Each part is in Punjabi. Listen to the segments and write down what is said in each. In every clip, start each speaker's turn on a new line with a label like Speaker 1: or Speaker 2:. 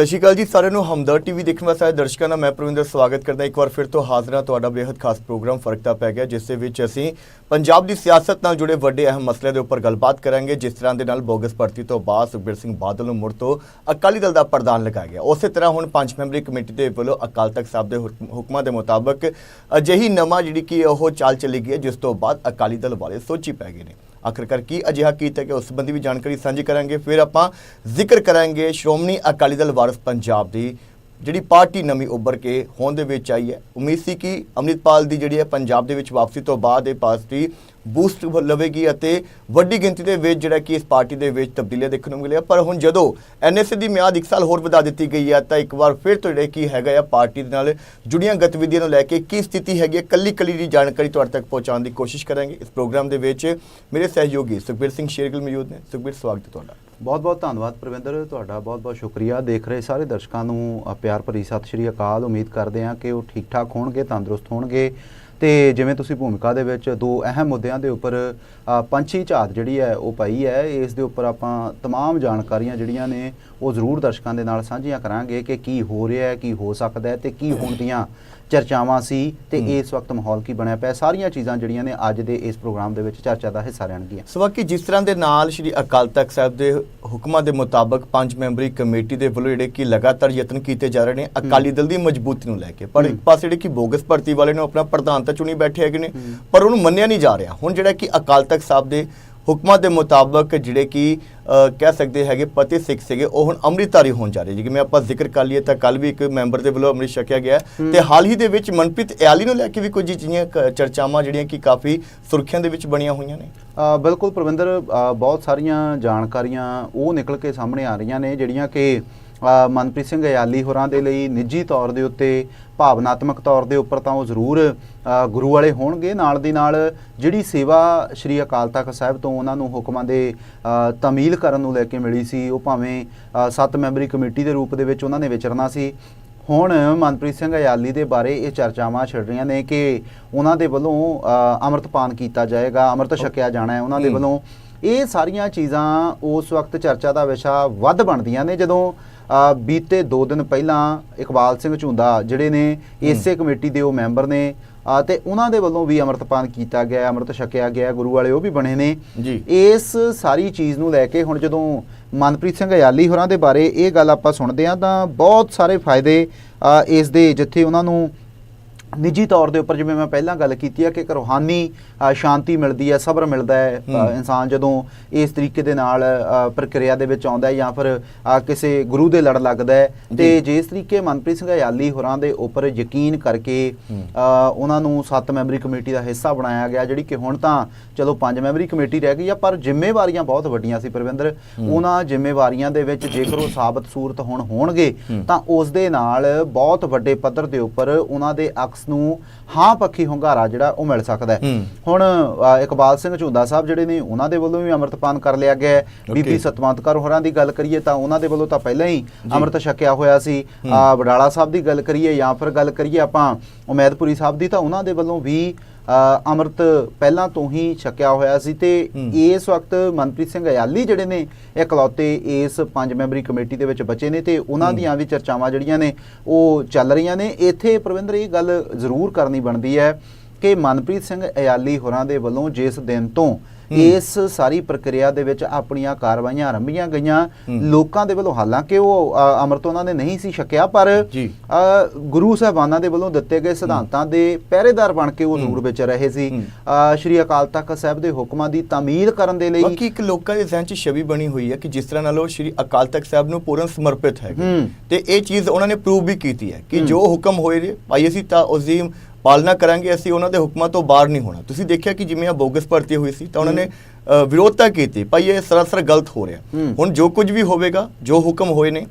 Speaker 1: ਸਤਿ ਸ਼੍ਰੀ ਅਕਾਲ ਜੀ, ਸਾਰਿਆਂ ਨੂੰ ਹਮਦਰ ਟੀਵੀ ਦੇਖਣ ਵਾਲੇ ਸਾਰੇ ਦਰਸ਼ਕਾਂ ਦਾ ਮੈਂ ਪ੍ਰਵਿੰਦਰ ਸਵਾਗਤ ਕਰਦਾ ਇੱਕ ਵਾਰ ਫਿਰ ਤੋਂ ਹਾਜ਼ਰ ਹਾਂ, ਤੁਹਾਡਾ ਬੇहद ਖਾਸ ਪ੍ਰੋਗਰਾਮ ਫਰਕਤਾ ਪੈ ਗਿਆ, ਜਿਸ ਦੇ ਵਿੱਚ ਅਸੀਂ ਪੰਜਾਬ ਦੀ ਸਿਆਸਤ ਨਾਲ ਜੁੜੇ ਵੱਡੇ ਅਹਿਮ ਮਸਲਿਆਂ ਦੇ ਉੱਪਰ ਗੱਲਬਾਤ ਕਰਾਂਗੇ, ਜਿਸ ਤਰ੍ਹਾਂ ਦੇ ਨਾਲ ਬੋਗਸ ਭਰਤੀ ਤੋਂ ਬਾਅਦ ਸੁਖਬੀਰ ਸਿੰਘ ਬਾਦਲ ਨੂੰ ਮੁੜ ਤੋਂ ਅਕਾਲੀ ਦਲ ਦਾ ਪ੍ਰਧਾਨ ਲਗਾਇਆ ਗਿਆ। ਉਸੇ ਤਰ੍ਹਾਂ ਹੁਣ ਪੰਜ ਮੈਂਬਰੀ ਕਮੇਟੀ ਦੇ ਵੱਲੋਂ ਅਕਾਲ ਤਖਤ ਸਾਹਿਬ ਦੇ ਹੁਕਮ- ਹੁਕਮਾਂ ਦੇ ਮੁਤਾਬਕ ਅਜਿਹੀ ਨਵਾਂ ਜਿਹੜੀ ਕਿ ਉਹ ਚਾਲ ਚੱਲੀ ਗਈ ਹੈ, ਜਿਸ ਤੋਂ ਬਾਅਦ ਅਕਾਲੀ ਦਲ ਵਾਲੇ ਸੋਚੀ ਪੈ ਗਏ ਨੇ। ਆਖਰਕਾਰ ਕੀ ਅਜਿਹਾ ਕੀਤਾ ਕਿ ਉਸ ਸੰਬੰਧੀ ਵੀ ਜਾਣਕਾਰੀ ਸਾਂਝੀ ਕਰਾਂਗੇ। ਫਿਰ ਆਪਾਂ ਜ਼ਿਕਰ ਕਰਾਂਗੇ ਸ਼੍ਰੋਮਣੀ ਅਕਾਲੀ ਦਲ ਵਾਰਸ ਪੰਜਾਬ ਦੀ ਜਿਹੜੀ ਪਾਰਟੀ ਨਵੀਂ ਉੱਭਰ ਕੇ ਹੋਂਦ ਦੇ ਵਿੱਚ ਆਈ ਹੈ, ਉਮੀਦ ਸੀ ਕਿ ਅੰਮ੍ਰਿਤਪਾਲ ਦੀ ਜਿਹੜੀ ਹੈ ਪੰਜਾਬ ਦੇ ਵਿੱਚ ਵਾਪਸੀ ਤੋਂ ਬਾਅਦ ਇਹ ਪਾਰਟੀ ਬੂਸਟ ਲਵੇਗੀ ਅਤੇ ਵੱਡੀ ਗਿਣਤੀ ਦੇ ਵਿੱਚ ਜਿਹੜਾ ਕਿ ਇਸ ਪਾਰਟੀ ਦੇ ਵਿੱਚ ਤਬਦੀਲੀਆਂ ਦੇਖਣ ਨੂੰ ਮਿਲਿਆ। ਪਰ ਹੁਣ ਜਦੋਂ ਐਨਐਸਏ ਦੀ ਮਿਆਦ ਇੱਕ ਸਾਲ ਹੋਰ ਵਧਾ ਦਿੱਤੀ ਗਈ ਹੈ, ਤਾਂ ਇੱਕ ਵਾਰ ਫਿਰ ਤੋਂ ਜਿਹੜੇ ਕੀ ਹੈਗਾ ਆ ਪਾਰਟੀ ਦੇ ਨਾਲ ਜੁੜੀਆਂ ਗਤੀਵਿਧੀਆਂ ਨੂੰ ਲੈ ਕੇ ਕੀ ਸਥਿਤੀ ਹੈਗੀ ਹੈ ਕੱਲੀ ਕੱਲੀ ਦੀ ਜਾਣਕਾਰੀ ਤੁਹਾਡੇ ਤੱਕ ਪਹੁੰਚਾਉਣ ਦੀ ਕੋਸ਼ਿਸ਼ ਕਰਾਂਗੇ। ਇਸ ਪ੍ਰੋਗਰਾਮ ਦੇ ਵਿੱਚ ਮੇਰੇ ਸਹਿਯੋਗੀ ਸੁਖਬੀਰ ਸਿੰਘ ਸ਼ੇਰਗਿਲ ਮੌਜੂਦ ਨੇ। ਸੁਖਬੀਰ, ਸਵਾਗਤ ਹੈ ਤੁਹਾਡਾ।
Speaker 2: ਬਹੁਤ ਬਹੁਤ ਧੰਨਵਾਦ ਪ੍ਰਵਿੰਦਰ ਤੁਹਾਡਾ ਬਹੁਤ ਬਹੁਤ ਸ਼ੁਕਰੀਆ ਦੇਖ ਰਹੇ ਸਾਰੇ ਦਰਸ਼ਕਾਂ ਨੂੰ ਅ, ਪਿਆਰ ਭਰੀ ਸਤਿ ਸ਼੍ਰੀ ਅਕਾਲ ਉਮੀਦ ਕਰਦੇ ਹਾਂ ਕਿ ਉਹ ਠੀਕ ਠਾਕ ਹੋਣਗੇ ਤੰਦਰੁਸਤ ਹੋਣਗੇ ਤੇ ਜਿਵੇਂ ਤੁਸੀਂ ਭੂਮਿਕਾ ਦੇ ਵਿੱਚ ਦੋ ਅਹਿਮ ਮੁੱਦਿਆਂ ਦੇ ਉੱਪਰ ਅ, ਪੰਛੀ ਝਾਤ ਜਿਹੜੀ ਹੈ ਉਹ ਪਾਈ ਹੈ ਇਸ ਦੇ ਉੱਪਰ ਆਪਾਂ तमाम ਜਾਣਕਾਰੀਆਂ ਜਿਹੜੀਆਂ ਨੇ ਉਹ ਜ਼ਰੂਰ ਦਰਸ਼ਕਾਂ ਦੇ ਨਾਲ ਸਾਂਝੀਆਂ ਕਰਾਂਗੇ ਕਿ ਕੀ ਹੋ ਰਿਹਾ ਹੈ ਕੀ ਹੋ ਸਕਦਾ ਹੈ ਤੇ ਕੀ ਹੋਣ ਦੀਆਂ ਚਰਚਾਵਾਂ ਸੀ ਤੇ। ਇਸ ਵਕਤ ਮਾਹੌਲ ਕੀ ਬਣਿਆ ਪਿਆ ਸਾਰੀਆਂ ਚੀਜ਼ਾਂ ਜਿਹੜੀਆਂ ਨੇ ਅੱਜ ਦੇ ਇਸ ਪ੍ਰੋਗਰਾਮ ਦੇ ਵਿੱਚ ਚਰਚਾ ਦਾ ਹਿੱਸਾ ਰਹਿਣਗੀਆਂ
Speaker 1: ਸਵਾਕੀ ਜਿਸ ਤਰ੍ਹਾਂ ਦੇ ਨਾਲ ਸ਼੍ਰੀ ਅਕਾਲ ਤਖਤ ਸਾਹਿਬ ਦੇ ਹੁਕਮਾਂ ਦੇ ਮੁਤਾਬਕ ਪੰਜ ਮੈਂਬਰੀ ਕਮੇਟੀ ਦੇ ਵੱਲੋਂ ਜਿਹੜੇ ਕਿ ਲਗਾਤਾਰ ਯਤਨ ਕੀਤੇ ਜਾ ਰਹੇ ਨੇ ਅਕਾਲੀ ਦਲ ਦੀ ਮਜ਼ਬੂਤੀ ਨੂੰ ਲੈ ਕੇ ਪਰ ਇੱਕ। ਪਾਸੇ ਜਿਹੜੇ ਕਿ ਬੋਗਸ ਭਰਤੀ ਵਾਲੇ ਨੂੰ ਆਪਣਾ ਪ੍ਰਧਾਨ ਤਾਂ ਚੁਣੀ ਬੈਠੇ ਹੈਗੇ ਨੇ। ਪਰ ਉਹਨੂੰ ਮੰਨਿਆ ਨਹੀਂ ਜਾ ਰਿਹਾ ਹੁਣ ਜਿਹੜਾ ਕਿ ਅਕਾਲ ਤਖਤ ਸਾਹਿਬ ਦੇ ਹੁਕਮਾਂ ਦੇ ਮੁਤਾਬਕ ਜਿਹੜੇ ਕਿ ਕਹਿ ਸਕਦੇ ਹੈਗੇ ਪਤੀ ਸਿੱਖ ਸੀਗੇ ਉਹ ਹੁਣ ਅੰਮ੍ਰਿਤਧਾਰੀ ਹੋਣ ਜਾ ਰਹੇ ਜਿਵੇਂ ਆਪਾਂ ਜ਼ਿਕਰ ਕਰ ਲਈਏ ਤਾਂ ਕੱਲ ਵੀ ਇੱਕ ਮੈਂਬਰ ਦੇ ਵੱਲੋਂ ਅੰਮ੍ਰਿਤ ਛਕਿਆ ਗਿਆ। ਤੇ ਹਾਲ ਹੀ ਦੇ ਵਿੱਚ ਮਨਪ੍ਰੀਤ ਇਆਲੀ ਨੂੰ ਲੈ ਕੇ ਵੀ ਕੁਝ ਜਿਹੀਆਂ ਕ- ਚਰਚਾਵਾਂ ਜਿਹੜੀਆਂ ਕਿ ਕਾਫੀ ਸੁਰਖੀਆਂ ਦੇ ਵਿੱਚ ਬਣੀਆਂ ਹੋਈਆਂ ਨੇ।
Speaker 2: ਬਿਲਕੁਲ ਪ੍ਰਵਿੰਦਰ ਬਹੁਤ ਸਾਰੀਆਂ ਜਾਣਕਾਰੀਆਂ ਉਹ ਨਿਕਲ ਕੇ ਸਾਹਮਣੇ ਆ ਰਹੀਆਂ ਨੇ ਜਿਹੜੀਆਂ ਕਿ ਮਨਪ੍ਰੀਤ ਸਿੰਘ ਅਯਾਲੀ ਹੋਰਾਂ ਦੇ ਲਈ ਨਿੱਜੀ ਤੌਰ ਦੇ ਉੱਤੇ ਭਾਵਨਾਤਮਕ ਤੌਰ ਦੇ ਉੱਪਰ ਤਾਂ ਉਹ ਜ਼ਰੂਰ ਗੁਰੂ ਵਾਲੇ ਹੋਣਗੇ। ਨਾਲ ਦੀ ਨਾਲ ਜਿਹੜੀ ਸੇਵਾ ਸ਼੍ਰੀ ਅਕਾਲ ਤਖਤ ਸਾਹਿਬ ਤੋਂ ਉਹਨਾਂ ਨੂੰ ਹੁਕਮਾਂ ਦੇ ਤਾਮੀਲ ਕਰਨ ਨੂੰ ਲੈ ਕੇ ਮਿਲੀ ਸੀ ਉਹ ਭਾਵੇਂ ਸੱਤ ਮੈਂਬਰੀ ਕਮੇਟੀ ਦੇ ਰੂਪ ਦੇ ਵਿੱਚ ਉਹਨਾਂ ਨੇ ਵਿਚਰਨਾ ਸੀ। ਹੁਣ ਮਨਪ੍ਰੀਤ ਸਿੰਘ ਅਯਾਲੀ ਦੇ ਬਾਰੇ ਇਹ ਚਰਚਾਵਾਂ ਛਿੜ ਰਹੀਆਂ ਨੇ ਕਿ ਉਹਨਾਂ ਦੇ ਵੱਲੋਂ ਅੰਮ੍ਰਿਤਪਾਨ ਕੀਤਾ ਜਾਏਗਾ ਅੰਮ੍ਰਿਤ ਛਕਿਆ ਜਾਣਾ ਹੈ। ਉਹਨਾਂ ਦੇ। ਵੱਲੋਂ ਇਹ ਸਾਰੀਆਂ ਚੀਜ਼ਾਂ ਉਸ ਵਕਤ ਚਰਚਾ ਦਾ ਵਿਸ਼ਾ ਵੱਧ ਬਣਦੀਆਂ ਨੇ। ਜਦੋਂ ਬੀਤੇ 2 ਦਿਨ ਪਹਿਲਾਂ ਇਕਬਾਲ ਸਿੰਘ ਝੁੰਦਾ ਜਿਹੜੇ ਨੇ ਇਸੇ ਕਮੇਟੀ ਦੇ ਉਹ ਮੈਂਬਰ ਨੇ ਤੇ ਉਹਨਾਂ ਦੇ ਵੱਲੋਂ ਵੀ ਅੰਮ੍ਰਿਤਪਾਨ ਕੀਤਾ ਗਿਆ ਅੰਮ੍ਰਿਤ ਛਕਿਆ ਗਿਆ ਗੁਰੂ ਵਾਲੇ ਉਹ ਵੀ ਬਣੇ ਨੇ।
Speaker 1: ਜੀ।
Speaker 2: ਇਸ ਸਾਰੀ ਚੀਜ਼ ਨੂੰ ਲੈ ਕੇ ਹੁਣ ਜਦੋਂ ਮਨਪ੍ਰੀਤ ਸਿੰਘ ਅਯਾਲੀ ਹੋਰਾਂ ਦੇ ਬਾਰੇ ਇਹ ਗੱਲ ਆਪਾਂ ਸੁਣਦੇ ਹਾਂ ਤਾਂ ਬਹੁਤ ਸਾਰੇ ਫਾਇਦੇ ਇਸ ਦੇ ਜਿੱਥੇ ਉਹਨਾਂ ਨੂੰ ਨਿੱਜੀ ਤੌਰ ਦੇ ਉੱਪਰ ਜਿਵੇਂ ਮੈਂ ਪਹਿਲਾਂ ਗੱਲ ਕੀਤੀ ਹੈ ਕਿ ਇੱਕ ਰੂਹਾਨੀ ਸ਼ਾਂਤੀ ਮਿਲਦੀ ਹੈ ਸਬਰ ਮਿਲਦਾ ਹੈ। ਇਨਸਾਨ ਜਦੋਂ ਇਸ ਤਰੀਕੇ ਦੇ ਨਾਲ ਪ੍ਰਕਿਰਿਆ ਦੇ ਵਿੱਚ ਆਉਂਦਾ ਹੈ ਜਾਂ ਫਿਰ ਕਿਸੇ ਗੁਰੂ ਦੇ ਲੜ ਲੱਗਦਾ ਹੈ ਤੇ। ਜਿਸ ਤਰੀਕੇ ਮਨਪ੍ਰੀਤ ਸਿੰਘ ਅਯਾਲੀ ਹੋਰਾਂ ਦੇ ਉੱਪਰ ਯਕੀਨ ਕਰਕੇ ਉਹਨਾਂ ਨੂੰ ਸੱਤ ਮੈਂਬਰੀ ਕਮੇਟੀ ਦਾ ਹਿੱਸਾ ਬਣਾਇਆ ਗਿਆ ਜਿਹੜੀ ਕਿ ਹੁਣ ਤਾਂ ਚਲੋ ਪੰਜ ਮੈਂਬਰੀ ਕਮੇਟੀ ਰਹਿ ਗਈ ਆ ਪਰ ਜ਼ਿੰਮੇਵਾਰੀਆਂ ਬਹੁਤ ਵੱਡੀਆਂ ਸੀ ਪ੍ਰਵਿੰਦਰ। ਉਹਨਾਂ ਜ਼ਿੰਮੇਵਾਰੀਆਂ ਦੇ ਵਿੱਚ ਜੇਕਰ ਉਹ ਸਾਬਤ ਸੂਰਤ ਹੁਣ ਹੋਣਗੇ। ਤਾਂ ਉਸ ਦੇ ਨਾਲ ਬਹੁਤ ਵੱਡੇ ਪੱਧਰ ਦੇ ਉੱਪਰ ਉਹਨਾਂ ਦੇ ਅਕਸ ਨੂੰ ਹਾਂ ਪੱਖੀ ਹੁੰਗਾਰਾ ਜਿਹੜਾ ਉਹ ਮਿਲ ਸਕਦਾ ਹੈ। ਹੁਣ ਇਕਬਾਲ ਸਿੰਘ ਝੁੰਦਾ ਸਾਹਿਬ ਜਿਹੜੇ ਨੇ ਉਹਨਾਂ ਦੇ ਵੱਲੋਂ ਵੀ ਅੰਮ੍ਰਿਤਪਾਨ ਕਰ ਲਿਆ ਗਿਆ ਹੈ. ਬੀਬੀ ਸਤਵੰਤ ਕੌਰ ਹੋਰਾਂ ਦੀ ਗੱਲ ਕਰੀਏ ਤਾਂ ਉਹਨਾਂ ਦੇ ਵੱਲੋਂ ਤਾਂ ਪਹਿਲਾਂ ਹੀ। ਅੰਮ੍ਰਿਤ ਛਕਿਆ ਹੋਇਆ ਸੀ ਵਡਾਲਾ ਸਾਹਿਬ ਦੀ ਗੱਲ ਕਰੀਏ ਜਾਂ ਫਿਰ ਗੱਲ ਕਰੀਏ ਆਪਾਂ ਉਮੈਦਪੁਰੀ ਸਾਹਿਬ ਦੀ ਤਾਂ ਉਹਨਾਂ ਦੇ ਵੱਲੋਂ ਵੀ ਅੰਮ੍ਰਿਤ ਪਹਿਲਾਂ ਤੋਂ ਹੀ ਛਕਿਆ ਹੋਇਆ ਸੀ ਤੇ। ਇਸ ਵਕਤ ਮਨਪ੍ਰੀਤ ਸਿੰਘ ਅਯਾਲੀ ਜਿਹੜੇ ਨੇ ਇਕਲੌਤੇ ਇਸ ਪੰਜ ਮੈਂਬਰੀ ਕਮੇਟੀ ਦੇ ਵਿੱਚ ਬਚੇ ਨੇ ਤੇ ਉਹਨਾਂ। ਦੀਆਂ ਵੀ ਚਰਚਾਵਾਂ ਜਿਹੜੀਆਂ ਨੇ ਉਹ ਚੱਲ ਰਹੀਆਂ ਨੇ ਇੱਥੇ ਪ੍ਰਵਿੰਦਰ ਇਹ ਗੱਲ ਜ਼ਰੂਰ ਕਰਨੀ ਬਣਦੀ ਹੈ ਕਿ ਮਨਪ੍ਰੀਤ ਸਿੰਘ ਅਯਾਲੀ ਹੋਰਾਂ ਦੇ ਵੱਲੋਂ ਜਿਸ ਦਿਨ ਤੋਂ। ਇਸ ਸਾਰੀ ਪ੍ਰਕਿਰਿਆ ਦੇ ਵਿੱਚ ਆਪਣੀਆਂ ਕਾਰਵਾਈਆਂ ਆਰੰਭੀਆਂ ਗਈਆਂ। ਲੋਕਾਂ ਦੇ ਵੱਲੋਂ ਹਾਲਾਂਕਿ ਉਹ ਅੰਮ੍ਰਿਤ ਉਹਨਾਂ ਨੇ ਨਹੀਂ ਸੀ ਛਕਿਆ ਪਰ ਗੁਰੂ ਸਾਹਿਬਾਨਾਂ ਦੇ ਵੱਲੋਂ ਦਿੱਤੇ ਗਏ ਸਿਧਾਂਤਾਂ ਦੇ ਪਹਿਰੇਦਾਰ ਬਣ ਕੇ ਉਹ। ਜ਼ਰੂਰ ਵਿੱਚ ਰਹੇ ਸੀ ਸ਼੍ਰੀ ਅਕਾਲ ਤਖਤ ਸਾਹਿਬ ਦੇ ਹੁਕਮਾਂ ਦੀ ਤਾਮੀਲ ਕਰਨ ਦੇ ਲਈ
Speaker 1: ਬਾਕੀ ਇੱਕ ਲੋਕਾਂ ਦੇ ਜ਼ਿਹਨ 'ਚ ਛਵੀ ਬਣੀ ਹੋਈ ਹੈ ਕਿ ਜਿਸ ਤਰ੍ਹਾਂ ਨਾਲ ਉਹ ਸ਼੍ਰੀ ਅਕਾਲ ਤਖਤ ਸਾਹਿਬ ਨੂੰ ਪੂਰਨ ਸਮਰਪਿਤ
Speaker 2: ਹੂੰ।
Speaker 1: ਤੇ ਇਹ ਚੀਜ਼ ਉਹਨਾਂ ਨੇ ਪ੍ਰੂਵ ਵੀ ਕੀਤੀ ਹੈ ਕਿ। ਜੋ ਹੁਕਮ ਹੋਏ ਭਾਈ ਅਸੀਂ ਤਾਂ ਦੀ ਪਾਲਣਾ ਕਰਾਂਗੇ ਅਸੀਂ ਉਹਨਾਂ ਦੇ ਹੁਕਮਾਂ ਤੋਂ ਬਾਹਰ ਨਹੀਂ ਹੋਣਾ। ਤੁਸੀਂ ਦੇਖਿਆ ਕਿ ਜਿਵੇਂ ਆ ਬੋਗਸ ਭਰਤੀ ਹੋਈ ਸੀ ਤਾਂ ਉਹਨਾਂ ਨੇ ਵਿਰੋਧਤਾ ਕੀਤੀ ਭਾਈ ਇਹ ਸਰਾਸਰ ਗਲਤ ਹੋ ਰਿਹਾ। ਹੁਣ ਜੋ ਕੁਝ ਵੀ ਹੋਵੇਗਾ ਜੋ ਹੁਕਮ ਹੋਏ ਨੇ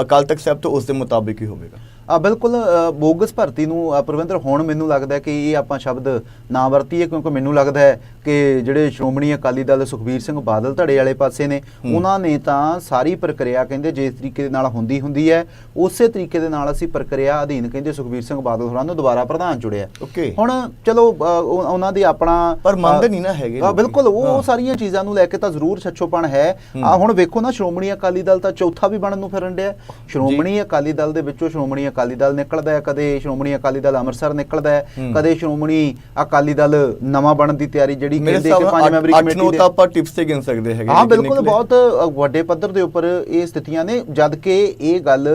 Speaker 1: ਅਕਾਲ ਤਖਤ ਸਾਹਿਬ ਤੋਂ ਉਸ ਦੇ ਮੁਤਾਬਿਕ ਹੀ ਹੋਵੇਗਾ।
Speaker 2: ਬਿਲਕੁਲ ਬੋਗਸ ਭਰਤੀ ਨੂੰ ਪ੍ਰਵਿੰਦਰ ਹੁਣ ਮੈਨੂੰ ਲੱਗਦਾ ਕਿ ਇਹ ਆਪਾਂ ਸ਼ਬਦ ਨਾ ਵਰਤੀਏ ਕਿਉਂਕਿ ਮੈਨੂੰ ਲੱਗਦਾ ਹੈ ਕਿ ਜਿਹੜੇ ਸ਼੍ਰੋਮਣੀ ਅਕਾਲੀ ਦਲ ਸੁਖਬੀਰ ਸਿੰਘ ਬਾਦਲ ਧੜੇ ਵਾਲੇ ਪਾਸੇ ਨੇ ਉਹਨਾਂ ਨੇ ਤਾਂ ਸਾਰੀ ਪ੍ਰਕਿਰਿਆ ਕਹਿੰਦੇ ਜਿਸ ਤਰੀਕੇ ਦੇ ਨਾਲ ਹੁੰਦੀ ਹੁੰਦੀ ਹੈ ਉਸੇ ਤਰੀਕੇ ਦੇ ਨਾਲ ਅਸੀਂ ਪ੍ਰਕਿਰਿਆ ਅਧੀਨ ਕਹਿੰਦੇ ਸੁਖਬੀਰ ਸਿੰਘ ਬਾਦਲ ਹੋਰਾਂ ਨੂੰ ਦੁਬਾਰਾ ਪ੍ਰਧਾਨ
Speaker 1: ਓਕੇ।
Speaker 2: ਹੁਣ ਚਲੋ ਉਹਨਾਂ ਦੀ ਆਪਣਾ
Speaker 1: ਪਰ ਮੰਨਦੇ ਨਹੀਂ ਨਾ ਹੈਗੇ।
Speaker 2: ਬਿਲਕੁਲ ਉਹ। ਸਾਰੀਆਂ ਚੀਜ਼ਾਂ ਨੂੰ ਲੈ ਕੇ ਤਾਂ ਜ਼ਰੂਰ ਛੱਛੋਪਣ ਹੈ। ਆ ਹੁਣ ਵੇਖੋ ਨਾ ਸ਼੍ਰੋਮਣੀ ਅਕਾਲੀ ਦਲ ਤਾਂ ਚੌਥਾ ਵੀ ਬਣਨ ਨੂੰ ਫਿਰਨ ਡਿਆ। ਸ਼੍ਰੋਮਣੀ ਅਕਾਲੀ ਦਲ ਦੇ ਵਿੱਚੋਂ ਸ਼੍ਰੋਮਣੀ ਅਕਾਲੀ ਦਲ ਨਿਕਲਦਾ ਹੈ ਕਦੇ ਸ਼੍ਰੋਮਣੀ ਅਕਾਲੀ ਦਲ ਅੰਮ੍ਰਿਤਸਰ ਨਿਕਲਦਾ ਹੈ। ਕਦੇ ਸ਼੍ਰੋਮਣੀ ਅਕਾਲੀ ਦਲ ਨਵਾਂ ਬਣਨ ਦੀ ਤਿਆਰੀ ਜਿਹੜੀ ਕਹਿੰਦੇ ਕਿ ਪੰਜ ਮੈਂਬਰੀ
Speaker 1: 8
Speaker 2: ਕਮੇਟੀ
Speaker 1: ਨੂੰ
Speaker 2: ਦੇ
Speaker 1: ਤਾਂ ਆਪਾਂ ਟਿਪਸ ਤੇ ਗਿਣ ਸਕਦੇ ਹੈਗੇ
Speaker 2: ਹਾਂ ਬਿਲਕੁਲ। ਬਹੁਤ ਵੱਡੇ ਪੱਧਰ ਦੇ ਉੱਪਰ ਇਹ ਸਥਿਤੀਆਂ ਨੇ ਜਦ ਕਿ ਇਹ ਗੱਲ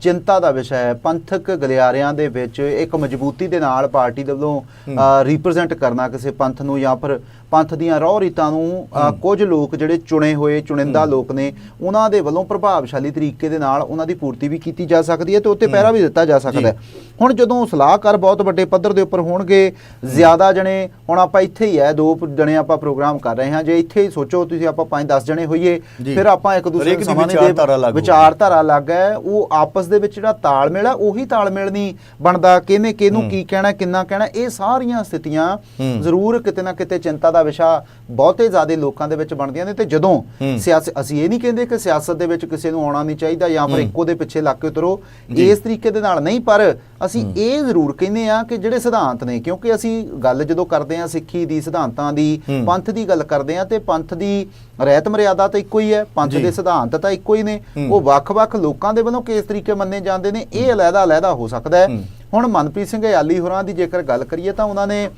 Speaker 2: ਚਿੰਤਾ ਦਾ ਵਿਸ਼ਾ ਹੈ। ਪੰਥਕ ਗਲਿਆਰਿਆਂ ਦੇ ਵਿੱਚ ਇੱਕ ਮਜ਼ਬੂਤੀ ਦੇ ਨਾਲ ਪਾਰਟੀ ਦੇ ਵੱਲੋਂ ਰਿਪਰੈਜ਼ੈਂਟ ਕਰਨਾ ਕਿਸੇ ਪੰਥ ਨੂੰ ਜਾਂ ਫਿਰ ਪੰਥ ਦੀਆਂ ਰੌ ਰੀਤਾਂ ਨੂੰ ਕੁਝ ਲੋਕ ਜਿਹੜੇ ਚੁਣੇ ਹੋਏ ਚੁਣਿੰਦਾ ਲੋਕ ਨੇ ਉਹਨਾਂ ਦੇ ਵੱਲੋਂ ਪ੍ਰਭਾਵਸ਼ਾਲੀ ਤਰੀਕੇ ਦੇ ਨਾਲ ਉਹਨਾਂ ਦੀ ਪੂਰਤੀ ਵੀ ਕੀਤੀ ਜਾ ਸਕਦੀ ਹੈ ਤੇ ਉੱਤੇ ਪਹਿਰਾ ਵੀ ਦਿੱਤਾ ਜਾ ਸਕਦਾ ਹੈ। ਹੁਣ ਜਦੋਂ ਸਲਾਹਕਾਰ ਬਹੁਤ ਵੱਡੇ ਪੱਧਰ ਦੇ ਉੱਪਰ ਹੋਣਗੇ ਜ਼ਿਆਦਾ ਜਣੇ ਹੁਣ ਆਪਾਂ ਇੱਥੇ ਹੀ ਹੈ ਦੋ ਜਣੇ ਆਪਾਂ ਪ੍ਰੋਗਰਾਮ ਕਰ ਰਹੇ ਹਾਂ। ਜੇ ਇੱਥੇ ਹੀ ਸੋਚੋ ਤੁਸੀਂ ਆਪਾਂ 5-10 ਜਣੇ ਹੋਈਏ। ਫਿਰ ਆਪਾਂ ਇੱਕ ਦੂਸਰੇ ਨੂੰ
Speaker 1: ਦੀ
Speaker 2: ਸਮਾਂ ਨਹੀਂ।
Speaker 1: ਵਿਚਾਰਧਾਰਾ ਅਲੱਗ
Speaker 2: ਹੈ ਉਹ ਆਪਸ ਦੇ ਵਿੱਚ ਜਿਹੜਾ ਤਾਲਮੇਲ ਹੈ ਉਹੀ ਤਾਲਮੇਲ ਨਹੀਂ ਬਣਦਾ ਕਿਹਨੇ ਕਿਹਨੂੰ ਕੀ ਕਹਿਣਾ ਕਿੰਨਾ ਕਹਿਣਾ ਇਹ ਸਾਰੀਆਂ ਸਥਿਤੀਆਂ। ਜ਼ਰੂਰ ਕਿਤੇ ਨਾ ਕਿਤੇ ਚਿੰਤਾ ਦਾ ਵਿਸ਼ਾ ਬਹੁਤੇ ਜ਼ਿਆਦਾ ਲੋਕਾਂ ਦੇ ਵਿੱਚ ਬਣਦੀਆਂ ਨੇ ਤੇ ਜਦੋਂ। ਸਿਆਸਤ ਅਸੀਂ ਇਹ ਨਹੀਂ ਕਹਿੰਦੇ ਕਿ ਸਿਆਸਤ ਦੇ ਵਿੱਚ ਕਿਸੇ ਨੂੰ ਆਉਣਾ ਨਹੀਂ ਚਾਹੀਦਾ ਜਾਂ ਫਿਰ। ਇੱਕੋ ਦੇ ਪਿੱਛੇ ਲੱਗ ਕੇ ਉਤਰੋ। ਇਸ ਤਰੀਕੇ ਦੇ ਨਾਲ ਨਹੀਂ ਪਰ ਅਸੀਂ ਇਹ ਜ਼ਰੂਰ ਕਹਿੰਦੇ ਆ ਕਿ ਜਿਹੜੇ ਸਿਧਾਂਤ ਨੇ ਕਿਉਂਕਿ ਅਸੀਂ ਗੱਲ ਜਦੋਂ ਕਰਦੇ ਆ ਸਿੱਖੀ ਦੀ ਸਿਧਾਂਤਾਂ ਦੀ। ਪੰਥ ਦੀ ਗੱਲ ਕਰਦੇ ਆ ਤੇ ਪੰਥ ਦੀ ਰਹਿਤ ਮਰਿਆਦਾ ਤਾਂ ਇੱਕੋ ਹੀ ਹੈ ਪੰਥ। ਦੇ ਸਿਧਾਂਤ ਤਾਂ ਇੱਕੋ ਹੀ ਨੇ। ਉਹ ਵੱਖ-ਵੱਖ ਲੋਕਾਂ ਦੇ ਵੱਲੋਂ ਕਿਸ ਤਰੀਕੇ ਮੰਨੇ ਜਾਂਦੇ ਨੇ ਇਹ ਅਲੱਗਾ-ਅਲੱਗਾ ਹੋ ਸਕਦਾ ਹੂੰ। ਹੁਣ ਮਨਪ੍ਰੀਤ ਸਿੰਘ ਯਾਲੀ ਹੋਰਾਂ ਦੀ ਜੇਕਰ ਗੱਲ ਕਰੀਏ ਤਾਂ ਉਹਨਾਂ ਨੇ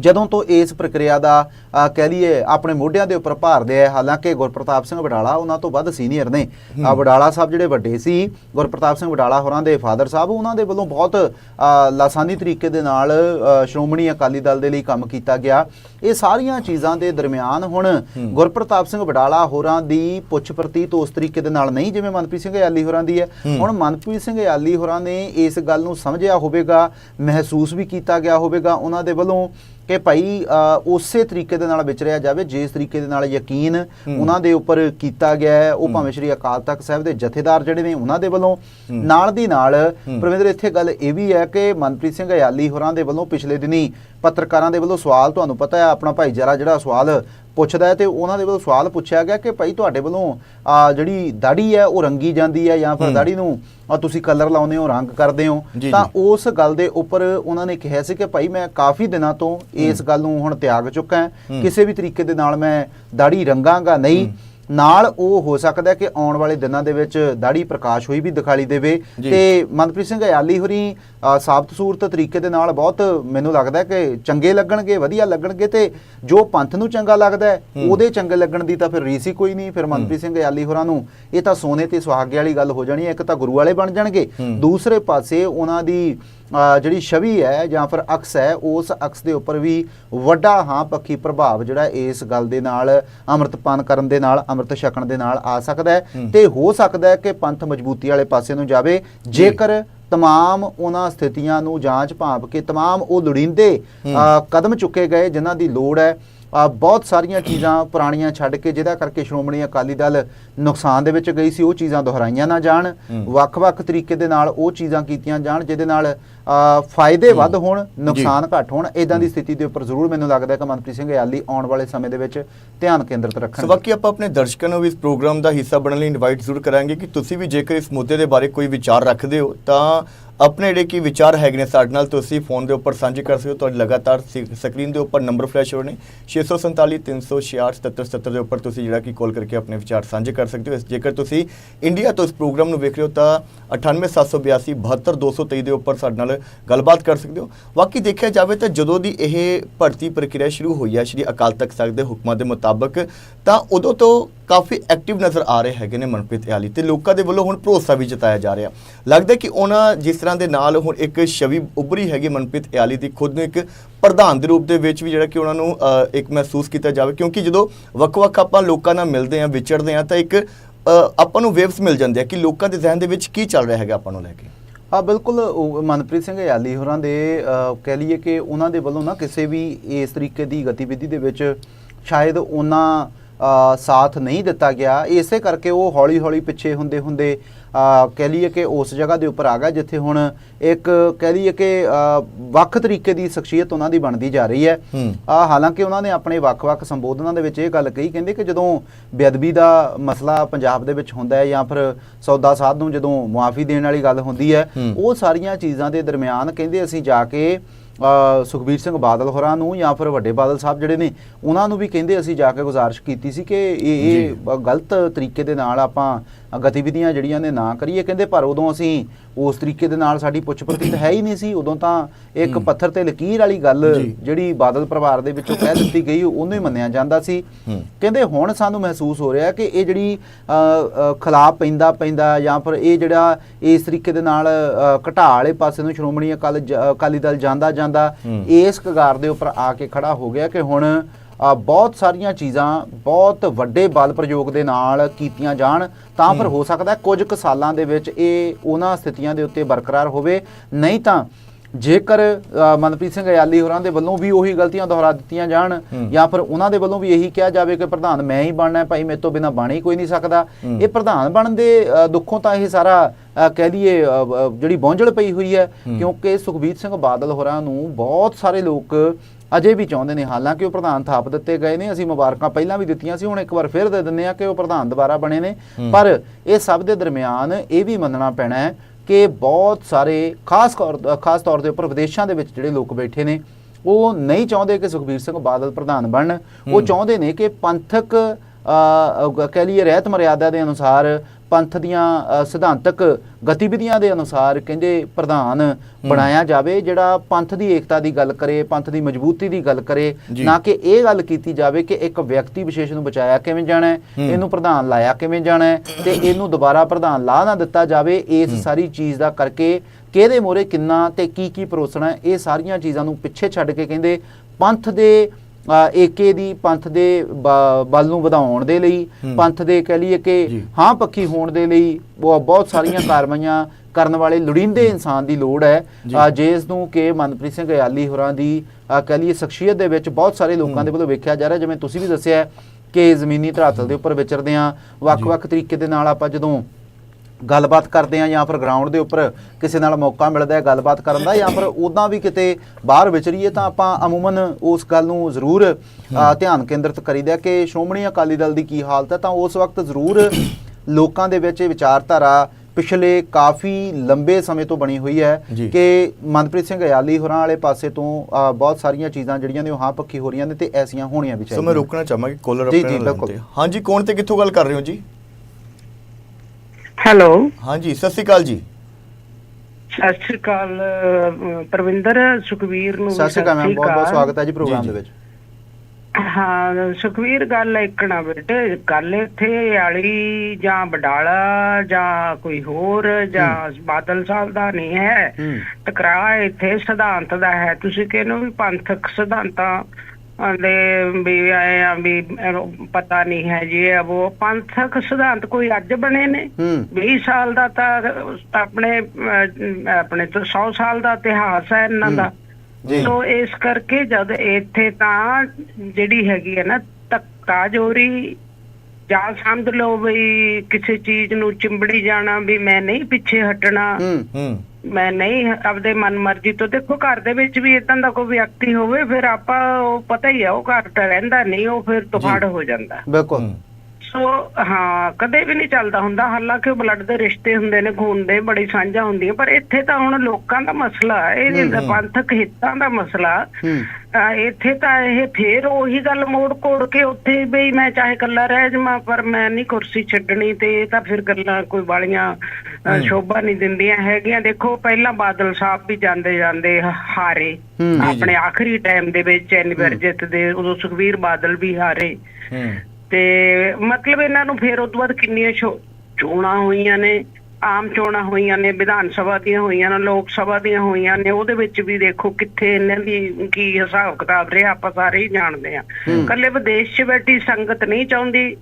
Speaker 2: ਜਦੋਂ ਤੋਂ ਇਸ ਪ੍ਰਕਿਰਿਆ ਦਾ ਕਹਿ ਲਈਏ ਆਪਣੇ ਮੋਢਿਆਂ ਦੇ ਉੱਪਰ ਭਾਰਦੇ ਆ ਹਾਲਾਂਕਿ ਗੁਰਪ੍ਰਤਾਪ ਸਿੰਘ ਵਡਾਲਾ ਉਹਨਾਂ ਤੋਂ ਵੱਧ ਸੀਨੀਅਰ ਨੇ। ਆ ਵਡਾਲਾ ਸਾਹਿਬ ਜਿਹੜੇ ਵੱਡੇ ਸੀ ਗੁਰਪ੍ਰਤਾਪ ਸਿੰਘ ਵਡਾਲਾ ਹੋਰਾਂ ਦੇ ਫਾਦਰ ਸਾਹਿਬ ਉਹਨਾਂ ਦੇ ਵੱਲੋਂ ਬਹੁਤ ਲਾਸਾਨੀ ਤਰੀਕੇ ਦੇ ਨਾਲ ਸ਼੍ਰੋਮਣੀ ਅਕਾਲੀ ਦਲ ਦੇ ਲਈ ਕੰਮ ਕੀਤਾ ਗਿਆ। ਇਹ ਸਾਰੀਆਂ ਚੀਜ਼ਾਂ ਦੇ ਦਰਮਿਆਨ ਹੁਣ ਗੁਰਪ੍ਰਤਾਪ ਸਿੰਘ ਵਡਾਲਾ ਹੋਰਾਂ ਦੀ ਪੁੱਛ ਪ੍ਰਤੀਤ ਉਸ ਤਰੀਕੇ ਦੇ ਨਾਲ ਨਹੀਂ ਜਿਵੇਂ ਮਨਪ੍ਰੀਤ ਸਿੰਘ ਯਾਲੀ ਹੋਰਾਂ ਦੀ ਹੈ।
Speaker 1: ਹੂੰ।
Speaker 2: ਹੁਣ ਮਨਪ੍ਰੀਤ ਸਿੰਘ ਯਾਲੀ ਹੋਰਾਂ ਨੇ ਇਸ ਗੱਲ ਨੂੰ ਸਮਝਿਆ ਹੋਵੇਗਾ ਮਹਿਸੂਸ ਵੀ ਕੀਤਾ ਗਿਆ ਹੋਵੇਗਾ ਉਹਨਾਂ ਦੇ ਵੱਲੋਂ ਕਿ ਭਾਈ ਉਸੇ ਤਰੀਕੇ ਦੇ ਨਾਲ ਵਿਚਰਿਆ ਜਾਵੇ ਜਿਸ ਤਰੀਕੇ ਦੇ ਨਾਲ ਯਕੀਨ ਉਹਨਾਂ ਦੇ ਉੱਪਰ ਕੀਤਾ ਗਿਆ ਹੈ। ਉਹ ਭਾਵੇਂ ਸ਼੍ਰੀ ਅਕਾਲ ਤਖਤ ਸਾਹਿਬ ਦੇ ਜਥੇਦਾਰ ਜਿਹੜੇ ਨੇ ਉਹਨਾਂ ਦੇ ਵੱਲੋਂ ਨਾਲ ਦੀ ਨਾਲ ਪ੍ਰਵਿੰਦਰ ਇੱਥੇ ਗੱਲ ਇਹ ਵੀ ਹੈ ਕਿ ਮਨਪ੍ਰੀਤ ਸਿੰਘ ਯਾਲੀ ਹੋਰਾਂ ਦੇ ਵੱਲੋਂ ਪਿਛਲੇ ਦਿਨੀ ਪੱਤਰਕਾਰਾਂ ਦੇ ਵੱਲੋਂ ਸਵਾਲ ਤੁਹਾਨੂੰ ਪਤਾ ਹੈ ਆਪਣਾ ਭਾਈਚਾਰਾ ਜਿਹੜਾ ਸਵਾਲ ਪੁੱਛਦਾ ਹੈ ਤੇ ਉਹਨਾਂ ਦੇ ਵੱਲੋਂ ਸਵਾਲ ਪੁੱਛਿਆ ਗਿਆ ਕਿ ਭਾਈ ਤੁਹਾਡੇ ਵੱਲੋਂ ਆ ਜਿਹੜੀ ਦਾੜੀ ਹੈ ਉਹ ਰੰਗੀ ਜਾਂਦੀ ਹੈ ਜਾਂ ਫਿਰ ਦਾੜੀ ਨੂੰ ਆ ਤੁਸੀਂ ਕਲਰ ਲਾਉਂਦੇ ਹੋ ਰੰਗ ਕਰਦੇ ਹੋ ਤਾਂ। ਉਸ ਗੱਲ ਦੇ ਉੱਪਰ ਉਹਨਾਂ ਨੇ ਕਿਹਾ ਸੀ ਕਿ ਭਾਈ ਮੈਂ ਕਾਫੀ ਦਿਨਾਂ ਤੋਂ ਇਸ ਗੱਲ ਨੂੰ ਹੁਣ ਤਿਆਗ ਚੁੱਕਾ ਹਾਂ। ਕਿਸੇ ਵੀ ਤਰੀਕੇ ਦੇ ਨਾਲ ਮੈਂ ਦਾੜੀ ਰੰਗਾਂਗਾ ਨਹੀਂ ਨਾਲ ਉਹ ਹੋ ਸਕਦਾ ਕਿ ਆਉਣ ਵਾਲੇ ਦਿਨਾਂ ਦੇ ਵਿੱਚ ਦਾੜੀ ਪ੍ਰਕਾਸ਼ ਹੋਈ ਵੀ ਦਿਖਾਲੀ ਦੇਵੇ। ਤੇ ਮਨਪ੍ਰੀਤ ਸਿੰਘ ਯਾਲੀ ਹੋਰੀ ਸਾਬਤ ਸੂਰਤ ਤਰੀਕੇ ਦੇ ਨਾਲ ਬਹੁਤ ਮੈਨੂੰ ਲੱਗਦਾ ਕਿ ਚੰਗੇ ਲੱਗਣਗੇ ਵਧੀਆ ਲੱਗਣਗੇ ਤੇ ਜੋ ਪੰਥ ਨੂੰ ਚੰਗਾ ਲੱਗਦਾ ਉਹਦੇ ਚੰਗੇ ਲੱਗਣ ਦੀ ਤਾਂ ਫਿਰ ਰੀਸ ਹੀ ਕੋਈ ਨਹੀਂ। ਫਿਰ ਮਨਪ੍ਰੀਤ ਸਿੰਘ ਯਾਲੀ ਹੋਰਾਂ ਨੂੰ ਇਹ ਤਾਂ ਸੋਨੇ ਤੇ ਸੁਹਾਗੇ ਵਾਲੀ ਗੱਲ ਹੋ ਜਾਣੀ ਹੈ ਇੱਕ ਤਾਂ ਗੁਰੂ ਵਾਲੇ ਬਣ ਜਾਣਗੇ। ਦੂਸਰੇ ਪਾਸੇ ਉਹਨਾਂ ਦੀ ਜਿਹੜੀ ਛਵੀ ਹੈ ਜਾਂ ਫਿਰ ਅਕਸ ਹੈ ਉਸ ਅਕਸ ਦੇ ਉੱਪਰ ਵੀ ਵੱਡਾ ਹਾਂ ਪੱਖੀ ਪ੍ਰਭਾਵ ਜਿਹੜਾ ਇਸ ਗੱਲ ਦੇ ਨਾਲ ਅੰਮ੍ਰਿਤਪਾਨ ਕਰਨ ਦੇ ਨਾਲ ਅੰਮ੍ਰਿਤ ਛਕਣ ਦੇ ਨਾਲ ਆ ਸਕਦਾ ਹੈ। ਤੇ ਹੋ ਸਕਦਾ ਹੈ ਕਿ ਪੰਥ ਮਜ਼ਬੂਤੀ ਵਾਲੇ ਪਾਸੇ ਨੂੰ ਜਾਵੇ। ਜੇਕਰ ਤਮਾਮ ਉਹਨਾਂ ਸਥਿਤੀਆਂ ਨੂੰ ਜਾਂਚ ਭਾਂਪ ਕੇ ਤਮਾਮ ਉਹ ਲੋੜੀਂਦੇ ਕਦਮ ਚੁੱਕੇ ਗਏ ਜਿਨ੍ਹਾਂ ਦੀ ਲੋੜ ਹੈ ਬਹੁਤ ਸਾਰੀਆਂ ਚੀਜ਼ਾਂ ਪੁਰਾਣੀਆਂ ਛੱਡ ਕੇ ਜਿਹਦਾ ਕਰਕੇ ਸ਼੍ਰੋਮਣੀ ਅਕਾਲੀ ਦਲ ਨੁਕਸਾਨ ਦੇ ਵਿੱਚ ਗਈ ਸੀ ਉਹ ਚੀਜ਼ਾਂ ਦੁਹਰਾਈਆਂ ਨਾ ਜਾਣ। ਵੱਖ-ਵੱਖ ਤਰੀਕੇ ਦੇ ਨਾਲ ਉਹ ਚੀਜ਼ਾਂ ਕੀਤੀਆਂ ਜਾਣ ਜਿਹਦੇ ਨਾਲ ਫਾਇਦੇ ਵੱਧ ਹੋਣ ਨੁਕਸਾਨ ਘੱਟ ਹੋਣ ਇਦਾਂ ਦੀ ਸਥਿਤੀ ਦੇ ਉੱਪਰ ਜ਼ਰੂਰ ਮੈਨੂੰ ਲੱਗਦਾ ਹੈ ਕਿ ਮਨਪ੍ਰੀਤ ਸਿੰਘ ਯਾਲੀ ਆਉਣ ਵਾਲੇ ਸਮੇਂ ਦੇ ਵਿੱਚ ਧਿਆਨ ਕੇਂਦਰਿਤ
Speaker 1: ਸੋ
Speaker 2: ਰੱਖਣਗੇ
Speaker 1: ਬਾਕੀ ਆਪਾਂ ਆਪਣੇ ਦਰਸ਼ਕਾਂ ਨੂੰ ਵੀ ਇਸ ਪ੍ਰੋਗਰਾਮ ਦਾ ਹਿੱਸਾ ਬਣਨ ਲਈ ਇਨਵਾਈਟ ਜ਼ਰੂਰ ਕਰਾਂਗੇ ਕਿ ਤੁਸੀਂ ਵੀ ਜੇਕਰ ਇਸ ਮੁੱਦੇ ਦੇ ਬਾਰੇ ਕੋਈ ਵਿਚਾਰ ਰੱਖਦੇ ਹੋ ਤਾਂ ਆਪਣੇ ਜਿਹੜੇ ਕੀ ਵਿਚਾਰ ਹੈਗੇ ਨੇ ਸਾਡੇ ਨਾਲ ਤੁਸੀਂ ਫੋਨ ਦੇ ਉੱਪਰ ਸਾਂਝੇ ਕਰ ਸਕਦੇ ਹੋ। ਤੁਹਾਡੇ ਲਗਾਤਾਰ ਸ- ਸਕਰੀਨ ਦੇ ਉੱਪਰ ਨੰਬਰ ਫਲੈਸ਼ ਹੋ ਰਹੇ ਨੇ 647 366 77 ਦੇ ਉੱਪਰ ਤੁਸੀਂ ਜਿਹੜਾ ਕਿ ਕਾਲ ਕਰਕੇ ਆਪਣੇ ਵਿਚਾਰ ਸਾਂਝੇ ਕਰ ਸਕਦੇ ਹੋ। ਜੇਕਰ ਤੁਸੀਂ ਇੰਡੀਆ ਤੋਂ ਇਸ ਪ੍ਰੋਗਰਾਮ ਨੂੰ ਵੇਖ ਰਹੇ ਹੋ ਤਾਂ 98782 72223 ਦੇ ਉੱਪਰ ਸਾਡੇ ਨਾਲ ਗੱਲਬਾਤ ਕਰ ਸਕਦੇ ਹੋ। ਬਾਕੀ ਦੇਖਿਆ ਜਾਵੇ ਤਾਂ ਜਦੋਂ ਦੀ ਇਹ ਭਰਤੀ ਪ੍ਰਕਿਰਿਆ ਸ਼ੁਰੂ ਹੋਈ ਹੈ ਸ਼੍ਰੀ ਅਕਾਲ ਤਖਤ ਸਾਹਿਬ ਦੇ ਹੁਕਮਾਂ ਦੇ ਮੁਤਾਬਕ, ਤਾਂ ਉਦੋਂ ਤੋਂ ਕਾਫੀ ਐਕਟਿਵ ਨਜ਼ਰ ਆ ਰਹੇ ਹੈਗੇ ਨੇ ਮਨਪ੍ਰੀਤ ਆਲੀ ਤੇ ਲੋਕਾਂ ਦੇ ਵੱਲੋਂ ਹੁਣ ਭਰੋਸਾ ਵੀ ਜਤਾਇਆ ਜਾ ਰਿਹਾ। ਲੱਗਦਾ ਕਿ ਉਹਨਾਂ ਜਿਸ ਤਰ੍ਹਾਂ ਦੇ ਨਾਲ ਹੁਣ ਇੱਕ ਛਵੀ ਉੱਭਰੀ ਹੈਗੀ ਮਨਪ੍ਰੀਤ ਆਲੀ ਦੀ, ਖੁਦ ਨੂੰ ਇੱਕ ਪ੍ਰਧਾਨ ਦੇ ਰੂਪ ਦੇ ਵਿੱਚ ਵੀ ਜਿਹੜਾ ਕਿ ਉਹਨਾਂ ਨੂੰ ਇੱਕ ਮਹਿਸੂਸ ਕੀਤਾ ਜਾਵੇ, ਕਿਉਂਕਿ ਜਦੋਂ ਵੱਖ-ਵੱਖ ਆਪਾਂ ਲੋਕਾਂ ਨਾਲ ਮਿਲਦੇ ਹਾਂ, ਵਿਚਰਦੇ ਹਾਂ, ਤਾਂ ਇੱਕ ਆਪਾਂ ਨੂੰ ਵੇਵਸ ਮਿਲ ਜਾਂਦੇ ਆ ਕਿ ਲੋਕਾਂ ਦੇ ਜ਼ਿਹਨ ਦੇ ਵਿੱਚ ਕੀ ਚੱਲ ਰਿਹਾ ਹੈਗਾ ਆਪਾਂ ਨੂੰ ਲੈ ਕੇ।
Speaker 2: ਹਾਂ, ਬਿਲਕੁਲ, ਉਹ ਮਨਪ੍ਰੀਤ ਸਿੰਘ ਯਾਲੀ ਹੋਰਾਂ ਦੇ ਕਹਿ ਲਈਏ ਕਿ ਉਹਨਾਂ ਦੇ ਵੱਲੋਂ ਨਾ ਕਿਸੇ ਵੀ ਇਸ ਤਰੀਕੇ ਦੀ ਗਤੀਵਿਧੀ ਦੇ ਵਿੱਚ ਸ਼ਾਇਦ ਉਹਨਾਂ ਸਾਥ ਨਹੀਂ ਦਿੱਤਾ ਗਿਆ। ਇਸੇ ਕਰਕੇ ਉਹ ਹੌਲੀ-ਹੌਲੀ ਪਿੱਛੇ ਹੁੰਦੇ ਹੁੰਦੇ ਕਹਿ ਲਈਏ ਕਿ ਉਸ ਜਗ੍ਹਾ ਦੇ ਉੱਪਰ ਆ ਗਿਆ ਜਿੱਥੇ ਹੁਣ ਇੱਕ ਕਹਿ ਲਈਏ ਕਿ ਵੱਖ ਤਰੀਕੇ ਦੀ ਸ਼ਖਸੀਅਤ ਉਹਨਾਂ ਦੀ ਬਣਦੀ ਜਾ ਰਹੀ ਹੈ। ਹਾਲਾਂਕਿ ਉਹਨਾਂ ਨੇ ਆਪਣੇ ਵੱਖ-ਵੱਖ ਸੰਬੋਧਨਾਂ ਦੇ ਵਿੱਚ ਇਹ ਗੱਲ ਕਹੀ ਕਹਿੰਦੇ ਕਿ ਜਦੋਂ ਬੇਅਦਬੀ ਦਾ ਮਸਲਾ ਪੰਜਾਬ ਦੇ ਵਿੱਚ ਹੁੰਦਾ ਹੈ ਜਾਂ ਫਿਰ ਸੌਦਾ ਸਾਧ ਨੂੰ ਜਦੋਂ ਮੁਆਫੀ ਦੇਣ ਵਾਲੀ ਗੱਲ ਹੁੰਦੀ ਹੈ। ਉਹ ਸਾਰੀਆਂ ਚੀਜ਼ਾਂ ਦੇ ਦਰਮਿਆਨ ਕਹਿੰਦੇ ਅਸੀਂ ਜਾ ਕੇ ਸੁਖਬੀਰ ਸਿੰਘ ਬਾਦਲ ਹੋਰਾਂ ਨੂੰ ਜਾਂ ਫਿਰ ਵੱਡੇ ਬਾਦਲ ਸਾਹਿਬ ਜਿਹੜੇ ਨੇ ਉਹਨਾਂ ਨੂੰ ਵੀ ਕਹਿੰਦੇ ਅਸੀਂ ਜਾ ਕੇ ਗੁਜ਼ਾਰਿਸ਼ ਕੀਤੀ ਸੀ ਕਿ ਇਹ ਇਹ ਗਲਤ ਤਰੀਕੇ ਦੇ ਨਾਲ ਆਪਾਂ ਗਤੀਵਿਧੀਆਂ ਜਿਹੜੀਆਂ ਨੇ ਨਾ ਕਰੀਏ ਕਹਿੰਦੇ ਪਰ ਉਦੋਂ ਅਸੀਂ ਉਸ ਤਰੀਕੇ ਦੇ ਨਾਲ ਸਾਡੀ ਪੁੱਛ ਪ੍ਰਤੀਤ ਹੈ ਹੀ ਨਹੀਂ ਸੀ ਉਦੋਂ ਤਾਂ ਇੱਕ ਪੱਥਰ ਤੇ ਲਕੀਰ ਵਾਲੀ ਗੱਲ। ਜਿਹੜੀ ਬਾਦਲ ਪਰਿਵਾਰ ਦੇ ਵਿੱਚੋਂ ਕਹਿ ਦਿੱਤੀ ਗਈ ਉਹਨੂੰ ਹੀ ਮੰਨਿਆ ਜਾਂਦਾ ਸੀ। ਕਹਿੰਦੇ ਹੁਣ ਸਾਨੂੰ ਮਹਿਸੂਸ ਹੋ ਰਿਹਾ ਕਿ ਇਹ ਜਿਹੜੀ ਖਿਲਾਫ ਪੈਂਦਾ ਪੈਂਦਾ ਜਾਂ ਫਿਰ ਇਹ ਜਿਹੜਾ ਇਸ ਤਰੀਕੇ ਦੇ ਨਾਲ ਘਟਾ ਵਾਲੇ ਪਾਸੇ ਨੂੰ ਸ਼੍ਰੋਮਣੀ ਅਕਾਲੀ ਦਲ ਜਾਂਦਾ ਜਾਂਦਾ। ਇਸ ਕਗਾਰ ਦੇ ਉੱਪਰ ਆ ਕੇ ਖੜਾ ਹੋ ਗਿਆ ਕਿ ਹੁਣ ਬਹੁਤ ਸਾਰੀਆਂ ਚੀਜ਼ਾਂ ਬਹੁਤ ਵੱਡੇ ਬਲ ਪ੍ਰਯੋਗ ਦੇ ਨਾਲ ਕੀਤੀਆਂ ਜਾਣ ਤਾਂ ਫਿਰ ਹੋ ਸਕਦਾ ਹੈ ਕੁਝ ਕੁ ਸਾਲਾਂ ਦੇ ਵਿੱਚ ਇਹ ਉਹਨਾਂ ਸਥਿਤੀਆਂ ਦੇ ਉੱਤੇ ਬਰਕਰਾਰ ਹੋਵੇ ਨਹੀਂ ਤਾਂ ਜੇਕਰ ਮਨਪ੍ਰੀਤ ਸਿੰਘ ਅਯਾਲੀ ਹੋਰਾਂ ਦੇ ਵੱਲੋਂ ਵੀ ਉਹੀ ਗਲਤੀਆਂ ਦੁਹਰਾ ਦਿੱਤੀਆਂ ਜਾਣ। ਜਾਂ ਫਿਰ ਉਹਨਾਂ ਦੇ ਵੱਲੋਂ ਵੀ ਇਹੀ ਕਿਹਾ ਜਾਵੇ ਕਿ ਪ੍ਰਧਾਨ ਮੈਂ ਹੀ ਬਣਨਾ ਹੈ ਭਾਈ ਮੇਰੇ ਤੋਂ ਬਿਨਾ ਬਣ ਹੀ ਕੋਈ ਨਹੀਂ ਸਕਦਾ। ਇਹ ਪ੍ਰਧਾਨ ਬਣਨ ਦੇ ਦੁੱਖੋਂ ਤਾਂ ਇਹ ਸਾਰਾ ਕਹਿ ਲਈਏ ਜਿਹੜੀ ਬੌਂਝਲ ਪਈ ਹੋਈ ਹੂੰ। ਕਿਉਂਕਿ ਸੁਖਬੀਰ ਸਿੰਘ ਬਾਦਲ ਹੋਰਾਂ ਨੂੰ ਬਹੁਤ ਸਾਰੇ ਲੋਕ ਅਜੇ ਵੀ ਚਾਹੁੰਦੇ ਨੇ ਹਾਲਾਂਕਿ ਉਹ ਪ੍ਰਧਾਨ ਥਾਪ ਦਿੱਤੇ ਗਏ ਨੇ ਅਸੀਂ ਮੁਬਾਰਕਾਂ ਪਹਿਲਾਂ ਵੀ ਦਿੱਤੀਆਂ ਸੀ ਹੁਣ ਇੱਕ ਵਾਰ ਫਿਰ ਦੇ ਦਿੰਦੇ ਆ ਕਿ ਉਹ ਪ੍ਰਧਾਨ ਦੁਬਾਰਾ ਬਣੇ ਨੇ। ਪਰ ਇਹ ਸਭ ਦੇ ਦਰਮਿਆਨ ਇਹ ਵੀ ਮੰਨਣਾ ਪੈਣਾ ਹੈ ਕਿ ਬਹੁਤ ਸਾਰੇ ਖਾਸ ਖਾਸ ਤੌਰ ਦੇ ਉੱਪਰ ਵਿਦੇਸ਼ਾਂ ਦੇ ਵਿੱਚ ਜਿਹੜੇ ਲੋਕ ਬੈਠੇ ਨੇ ਉਹ ਨਹੀਂ ਚਾਹੁੰਦੇ ਕਿ ਸੁਖਬੀਰ ਸਿੰਘ ਬਾਦਲ ਪ੍ਰਧਾਨ ਬਣਨ ਉਹ। ਚਾਹੁੰਦੇ ਨੇ ਕਿ ਪੰਥਕ ਕਹਿ ਲਈਏ ਰਹਿਤ ਮਰਿਆਦਾ ਦੇ ਅਨੁਸਾਰ ਪੰਥ ਦੀਆਂ ਸਿਧਾਂਤਕ ਗਤੀਵਿਧੀਆਂ ਦੇ ਅਨੁਸਾਰ ਕਹਿੰਦੇ ਪ੍ਰਧਾਨ ਬਣਾਇਆ ਜਾਵੇ ਜਿਹੜਾ ਪੰਥ ਦੀ ਏਕਤਾ ਦੀ ਗੱਲ ਕਰੇ ਪੰਥ ਦੀ ਮਜ਼ਬੂਤੀ ਦੀ ਗੱਲ ਕਰੇ। ਨਾ ਕਿ ਇਹ ਗੱਲ ਕੀਤੀ ਜਾਵੇ ਕਿ ਇੱਕ ਵਿਅਕਤੀ ਵਿਸ਼ੇਸ਼ ਨੂੰ ਬਚਾਇਆ ਕਿਵੇਂ ਜਾਣਾ ਹੈ। ਇਹਨੂੰ ਪ੍ਰਧਾਨ ਲਾਇਆ ਕਿਵੇਂ ਜਾਣਾ ਹੈ ਤੇ ਇਹਨੂੰ ਦੁਬਾਰਾ ਪ੍ਰਧਾਨ ਲਾ ਨਾ ਦਿੱਤਾ ਜਾਵੇ ਇਸ ਸਾਰੀ ਚੀਜ਼ ਦਾ ਕਰਕੇ ਕਿਹਦੇ ਮੋਰੇ ਕਿੰਨਾ ਤੇ ਕੀ ਕੀ ਪਰੋਸਣਾ ਇਹ ਸਾਰੀਆਂ ਚੀਜ਼ਾਂ ਨੂੰ ਪਿੱਛੇ ਛੱਡ ਕੇ ਕਹਿੰਦੇ ਪੰਥ ਦੇ ਏਕੇ ਦੀ ਪੰਥ ਦੇ ਬਲ ਨੂੰ ਵਧਾਉਣ ਦੇ ਲਈ। ਪੰਥ ਦੇ ਕਹਿ ਲਈਏ ਕਿ। ਹਾਂ ਪੱਖੀ ਹੋਣ ਦੇ ਲਈ ਉਹ ਬਹੁਤ ਸਾਰੀਆਂ ਕਾਰਵਾਈਆਂ ਕਰਨ ਵਾਲੇ ਲੋੜੀਂਦੇ ਇਨਸਾਨ ਦੀ ਲੋੜ ਹੈ। ਜਿਸ ਨੂੰ ਕਿ ਮਨਪ੍ਰੀਤ ਸਿੰਘ ਅਯਾਲੀ ਹੋਰਾਂ ਦੀ ਕਹਿ ਲਈਏ ਸ਼ਖਸੀਅਤ ਦੇ ਵਿੱਚ ਬਹੁਤ ਸਾਰੇ ਲੋਕਾਂ ਦੇ ਵੱਲੋਂ ਵੇਖਿਆ ਜਾ ਰਿਹਾ ਜਿਵੇਂ ਤੁਸੀਂ ਵੀ ਦੱਸਿਆ ਕਿ ਜ਼ਮੀਨੀ ਧਰਾਤਲ ਦੇ ਉੱਪਰ ਵਿਚਰਦੇ ਆ ਵੱਖ-ਵੱਖ ਤਰੀਕੇ ਦੇ ਨਾਲ ਆਪਾਂ ਜਦੋਂ ਗੱਲਬਾਤ ਕਰਦੇ ਆ ਜਾਂ ਫਿਰ ਗਰਾਊਂਡ ਦੇ ਉੱਪਰ ਕਿਸੇ ਨਾਲ ਮੌਕਾ ਮਿਲਦਾ ਹੈ ਗੱਲਬਾਤ ਕਰਨ ਦਾ ਜਾਂ ਫਿਰ ਉਦਾਂ ਵੀ ਕਿਤੇ ਬਾਹਰ ਵਿਚਰੀਏ ਤਾਂ ਆਪਾਂ ਅਮੂਮਨ ਉਸ ਗੱਲ ਨੂੰ ਜ਼ਰੂਰ ਧਿਆਨ ਕੇਂਦਰਿਤ ਕਰੀਦਾ ਕਿ ਸ਼੍ਰੋਮਣੀ ਅਕਾਲੀ ਦਲ ਦੀ ਕੀ ਹਾਲਤ ਹੈ ਤਾਂ ਉਸ ਵਕਤ ਜ਼ਰੂਰ ਲੋਕਾਂ ਦੇ ਵਿੱਚ ਇਹ ਵਿਚਾਰਧਾਰਾ ਪਿਛਲੇ ਕਾਫੀ ਲੰਬੇ ਸਮੇਂ ਤੋਂ ਬਣੀ ਹੋਈ ਹੈ। ਕਿ ਮਨਪ੍ਰੀਤ ਸਿੰਘ ਅਯਾਲੀ ਹੋਰਾਂ ਵਾਲੇ ਪਾਸੇ ਤੋਂ ਬਹੁਤ ਸਾਰੀਆਂ ਚੀਜ਼ਾਂ ਜਿਹੜੀਆਂ ਨੇ ਉਹ ਹਾਂ ਪੱਖੀ ਹੋ ਰਹੀਆਂ ਨੇ ਤੇ ਐਸੀਆਂ ਹੋਣੀਆਂ ਵੀ
Speaker 1: ਸੋ ਮੈਂ
Speaker 2: ਚਾਹੀਦੀਆਂ
Speaker 1: ਰੋਕਣਾ ਚਾਹਾਂਗਾ ਕਿ ਕਾਲਰ ਆਪਣੇ। ਹਾਂਜੀ ਕੌਣ ਤੇ ਕਿੱਥੋਂ ਗੱਲ ਕਰ ਰਹੇ ਹੋ ਜੀ
Speaker 3: ਹੈਲੋ।
Speaker 1: ਹਾਂਜੀ ਸਤਿ ਸ਼੍ਰੀ ਅਕਾਲ ਜੀ।
Speaker 3: ਸਤਿ ਸ਼੍ਰੀ ਅਕਾਲ ਅਹ, ਪ੍ਰਵਿੰਦਰ ਸੁਖਵੀਰ ਨੂੰ ਵੀ
Speaker 2: ਸਤਿ ਸ਼੍ਰੀ ਅਕਾਲ ਮੈਮ ਬਹੁਤ ਬਹੁਤ
Speaker 3: ਅਕਾਲ।
Speaker 2: ਸਵਾਗਤ ਹੈ ਜੀ ਪ੍ਰੋਗਰਾਮ ਦੇ। ਵਿੱਚ।
Speaker 3: ਹਾਂ ਸੁਖਵੀਰ ਗੱਲ ਇੱਕਣਾ ਬੇਟੇ ਗੱਲ ਇੱਥੇ ਵਾਲੀ ਜਾਂ ਬਡਾਲਾ ਜਾਂ ਕੋਈ ਹੋਰ ਜਾਂ ਬਾਦਲ ਸਾਹਿਬ ਦਾ ਨਹੀਂ ਹੈ।
Speaker 2: ਹੂੰ।
Speaker 3: ਟਕਰਾਅ ਇੱਥੇ ਸਿਧਾਂਤ ਦਾ ਹੈ। ਤੁਸੀਂ ਕਹਿੰਦੇ ਹੋ ਵੀ ਪੰਥਕ ਸਿਧਾਂਤਾਂ ਅਹ, ਦੇ ਵੀ ਆਏ ਆ ਵੀ ਇਹਨੂੰ ਪਤਾ ਨਹੀਂ ਹੈ ਜੀ ਇਹ ਉਹ ਪੰਥਕ ਸਿਧਾਂਤ ਕੋਈ ਅੱਜ ਬਣੇ ਨੇ।
Speaker 2: ਹੂੰ।
Speaker 3: 20 ਸਾਲ ਦਾ ਤਾਂ ਆਪਣੇ ਅਹ, ਆਪਣੇ ਤੋਂ 100 ਸਾਲ ਦਾ ਇਤਿਹਾਸ ਹੈ ਇਹਨਾਂ ਦਾ।
Speaker 2: ਜੀ।
Speaker 3: ਸੋ ਇਸ ਕਰਕੇ ਜਦ ਇੱਥੇ ਤਾਂ ਜਿਹੜੀ ਹੈਗੀ ਹੈ ਨਾ ਧੱਕਾ ਜੋਰੀ ਜਾਂ ਸਮਝ ਲਓ ਵੀ ਕਿਸੇ ਚੀਜ਼ ਨੂੰ ਚਿੰਬੜੀ ਜਾਣਾ ਵੀ ਮੈਂ ਨਹੀਂ ਪਿੱਛੇ ਹਟਣਾ।
Speaker 2: ਹੂੰ
Speaker 1: ਹੂੰ।
Speaker 3: ਮੈਂ ਨਹੀਂ ਆਪਦੇ ਮਨ ਮਰਜ਼ੀ ਤੋਂ। ਦੇਖੋ ਘਰ ਦੇ ਵਿੱਚ ਵੀ ਇਦਾਂ ਦਾ ਕੋਈ ਵਿਅਕਤੀ ਹੋਵੇ ਫਿਰ ਆਪਾਂ ਉਹ ਪਤਾ ਹੀ ਆ ਉਹ ਘਰ ਤਾਂ ਰਹਿੰਦਾ ਨਹੀਂ ਉਹ ਫਿਰ ਤੁਫਾੜ ਹੋ ਜਾਂਦਾ।
Speaker 2: ਬਿਲਕੁਲ।
Speaker 3: ਸੋ ਹਾਂ ਕਦੇ ਵੀ ਨਹੀਂ ਚੱਲਦਾ ਹੁੰਦਾ। ਹਾਲਾਂਕਿ ਉਹ ਬਲੱਡ ਦੇ ਰਿਸ਼ਤੇ ਹੁੰਦੇ ਨੇ ਖੂਨ ਦੇ ਬੜੀ ਸਾਂਝਾ ਹੁੰਦੀਆਂ ਪਰ ਇੱਥੇ ਤਾਂ ਹੁਣ ਲੋਕਾਂ ਦਾ ਮਸਲਾ ਹੈ, ਇਹ ਜਿਹੜਾ ਪੰਥਕ ਹਿੱਤਾਂ ਦਾ ਮਸਲਾ। ਇੱਥੇ ਤਾਂ ਇਹ ਫੇਰ ਉਹੀ ਗੱਲ ਮੋੜ ਕੋੜ ਕੇ ਉੱਥੇ ਬਈ ਮੈਂ ਚਾਹੇ ਕੱਲਾ ਰਹਿ ਜਾਵਾਂ ਪਰ ਮੈਂ ਨਹੀਂ ਕੁਰਸੀ ਛੱਡਣੀ ਤੇ ਇਹ ਤਾਂ ਫਿਰ ਗੱਲਾਂ ਕੋਈ ਵਾਲੀਆਂ ਸ਼ੋਭਾ ਨਹੀਂ ਦਿੰਦੀਆਂ ਹੈਗੀਆਂ। ਦੇਖੋ ਪਹਿਲਾਂ ਬਾਦਲ ਸਾਹਿਬ ਵੀ ਜਾਂਦੇ ਜਾਂਦੇ ਹਾਰੇ। ਆਪਣੇ ਆਖਰੀ ਟਾਈਮ ਦੇ ਵਿੱਚ ਐਨਵਰਜਿਤ ਦੇ ਉਦੋਂ ਸੁਖਵੀਰ ਬਾਦਲ ਵੀ ਹਾਰੇ। ਤੇ ਮਤਲਬ ਇਹਨਾਂ ਨੂੰ ਫਿਰ ਉਸ ਤੋਂ ਬਾਅਦ ਕਿੰਨੀਆਂ ਚੋਣਾਂ ਹੋਈਆਂ ਨੇ ਆਮ ਚੋਣਾਂ ਹੋਈਆਂ ਨੇ ਵਿਧਾਨ ਸਭਾ ਦੀਆਂ ਹੋਈਆਂ ਨੇ ਲੋਕ ਸਭਾ ਦੀਆਂ ਹੋਈਆਂ ਨੇ ਉਹਦੇ ਵਿੱਚ ਵੀ ਦੇਖੋ ਕਿੱਥੇ ਇਹਨਾਂ ਦੀ ਕੀ ਹਿਸਾਬ ਕਿਤਾਬ ਰਿਹਾ ਆਪਾਂ ਸਾਰੇ ਹੀ ਜਾਣਦੇ ਆ ਕੱਲੇ ਵਿਦੇਸ਼ 'ਚ ਬੈਠੀ ਸੰਗਤ ਨਹੀਂ ਚਾਹੁੰਦੀ।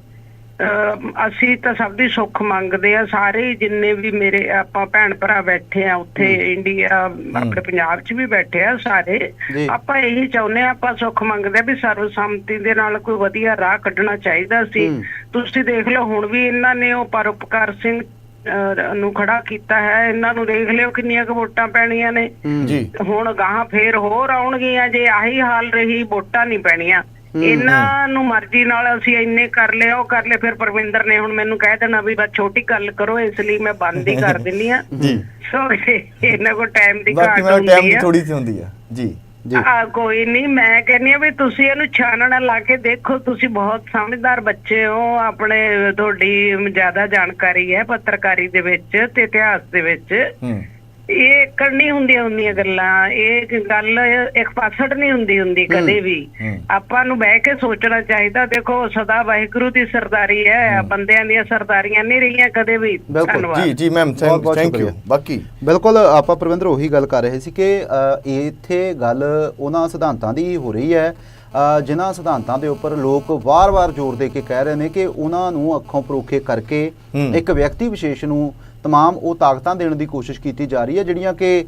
Speaker 3: ਅਸੀਂ ਤਾਂ ਸਭ ਦੀ ਸੁੱਖ ਮੰਗਦੇ ਆ ਸਾਰੇ ਜਿੰਨੇ ਵੀ ਮੇਰੇ ਆਪਾਂ ਭੈਣ ਭਰਾ ਬੈਠੇ ਆ ਉੱਥੇ ਇੰਡੀਆ ਆਪਣੇ ਪੰਜਾਬ 'ਚ ਵੀ ਬੈਠੇ ਆ ਸਾਰੇ। ਆਪਾਂ ਇਹੀ ਚਾਹੁੰਦੇ ਆ ਆਪਾਂ ਸੁੱਖ ਮੰਗਦੇ ਆ ਵੀ ਸਰਵਸੰਮਤੀ ਦੇ ਨਾਲ ਕੋਈ ਵਧੀਆ ਰਾਹ ਕੱਢਣਾ ਚਾਹੀਦਾ ਸੀ। ਤੁਸੀਂ ਦੇਖ ਲਓ ਹੁਣ ਵੀ ਇਹਨਾਂ ਨੇ ਉਹ ਪਰਉਪਕਾਰ ਸਿੰਘ ਨੂੰ ਖੜਾ ਕੀਤਾ ਹੈ। ਇਹਨਾਂ ਨੂੰ ਦੇਖ ਲਿਓ ਕਿੰਨੀਆਂ ਕੁ ਵੋਟਾਂ ਪੈਣੀਆਂ ਨੇ।
Speaker 1: ਜੀ।
Speaker 3: ਹੁਣ ਗਾਹਾਂ ਫੇਰ ਹੋਰ ਆਉਣਗੀਆਂ। ਜੇ ਆਹੀ ਹਾਲ ਰਹੀ ਵੋਟਾਂ ਨਹੀਂ ਪੈਣੀਆਂ। ਇਹਨਾਂ ਨੂੰ ਮਰਜ਼ੀ ਨਾਲ ਅਸੀਂ ਇੰਨੇ ਕਰ ਲਿਆ ਉਹ ਕਰ ਲਿਆ ਫਿਰ ਪਰਵਿੰਦਰ ਨੇ ਹੁਣ ਮੈਨੂੰ ਕਹਿ ਦੇਣਾ ਵੀ ਬਸ ਛੋਟੀ ਗੱਲ ਕਰੋ ਇਸ ਲਈ ਮੈਂ ਬੰਦ ਹੀ ਕਰ ਦਿੰਨੀ ਆ।
Speaker 1: ਜੀ।
Speaker 3: ਸੋ ਇਹ- ਇਹਨਾਂ ਕੋਲ ਟਾਈਮ ਦੀ
Speaker 1: ਬਾਕੀ
Speaker 3: ਘਾਟ
Speaker 1: ਟਾਈਮ
Speaker 3: ਹੁੰਦੀ ਆ।
Speaker 1: ਥੋੜੀ ਜਿਹੀ ਹੁੰਦੀ ਆ। ਜੀ
Speaker 2: ਜੀ।
Speaker 3: ਆ ਕੋਈ ਨਹੀਂ ਮੈਂ ਕਹਿੰਨੀ ਆ ਵੀ ਤੁਸੀਂ ਇਹਨੂੰ ਛਾਨਣਾ ਲਾ ਕੇ ਦੇਖੋ ਤੁਸੀਂ ਬਹੁਤ ਸਮਝਦਾਰ ਬੱਚੇ ਹੋ ਆਪਣੇ ਤੁਹਾਡੀ ਜ਼ਿਆਦਾ ਜਾਣਕਾਰੀ ਹੈ ਪੱਤਰਕਾਰੀ ਦੇ ਵਿੱਚ ਤੇ ਇਤਿਹਾਸ ਦੇ ਵਿੱਚ।
Speaker 1: ਹੂੰ।
Speaker 3: ਇਹ ਕਰਨੀ ਹੁੰਦੀਆਂ ਹੁੰਦੀਆਂ ਗੱਲਾਂ ਇਹ ਗੱਲ ਇੱਕ ਪਾਸੜ ਨਹੀਂ ਹੁੰਦੀ ਹੁੰਦੀ ਕਦੇ ਵੀ। ਆਪਾਂ ਨੂੰ ਬਹਿ ਕੇ ਸੋਚਣਾ ਚਾਹੀਦਾ ਦੇਖੋ ਸਦਾ ਵਾਹਿਗੁਰੂ ਦੀ ਸਰਦਾਰੀ ਹੈ ਬੰਦਿਆਂ ਦੀਆਂ ਸਰਦਾਰੀਆਂ ਨਹੀਂ ਰਹੀਆਂ ਕਦੇ ਵੀ।
Speaker 2: ਬਿਲਕੁਲ,
Speaker 3: ਧੰਨਵਾਦ।
Speaker 1: ਜੀ ਜੀ ਮੈਮ ਥੈਂਕ ਯੂ। ਬਾਕੀ?
Speaker 2: ਬਿਲਕੁਲ ਆਪਾਂ ਪ੍ਰਵਿੰਦਰ ਉਹੀ ਗੱਲ ਕਰ ਰਹੇ ਸੀ ਕਿ ਇੱਥੇ ਗੱਲ ਉਹਨਾਂ ਸਿਧਾਂਤਾਂ ਦੀ ਹੋ ਰਹੀ ਹੈ। ਜਿਨ੍ਹਾਂ ਸਿਧਾਂਤਾਂ ਦੇ ਉੱਪਰ ਲੋਕ ਵਾਰ-ਵਾਰ ਜ਼ੋਰ ਦੇ ਕੇ ਕਹਿ ਰਹੇ ਨੇ ਕਿ ਉਹਨਾਂ ਨੂੰ ਅੱਖੋਂ ਪਰੋਖੇ ਕਰਕੇ। ਇੱਕ ਵਿਅਕਤੀ ਵਿਸ਼ੇਸ਼ ਨੂੰ ਤਮਾਮ ਉਹ ਤਾਕਤਾਂ ਦੇਣ ਦੀ ਕੋਸ਼ਿਸ਼ ਕੀਤੀ ਜਾ ਰਹੀ ਹੈ ਜਿਹੜੀਆਂ ਕਿ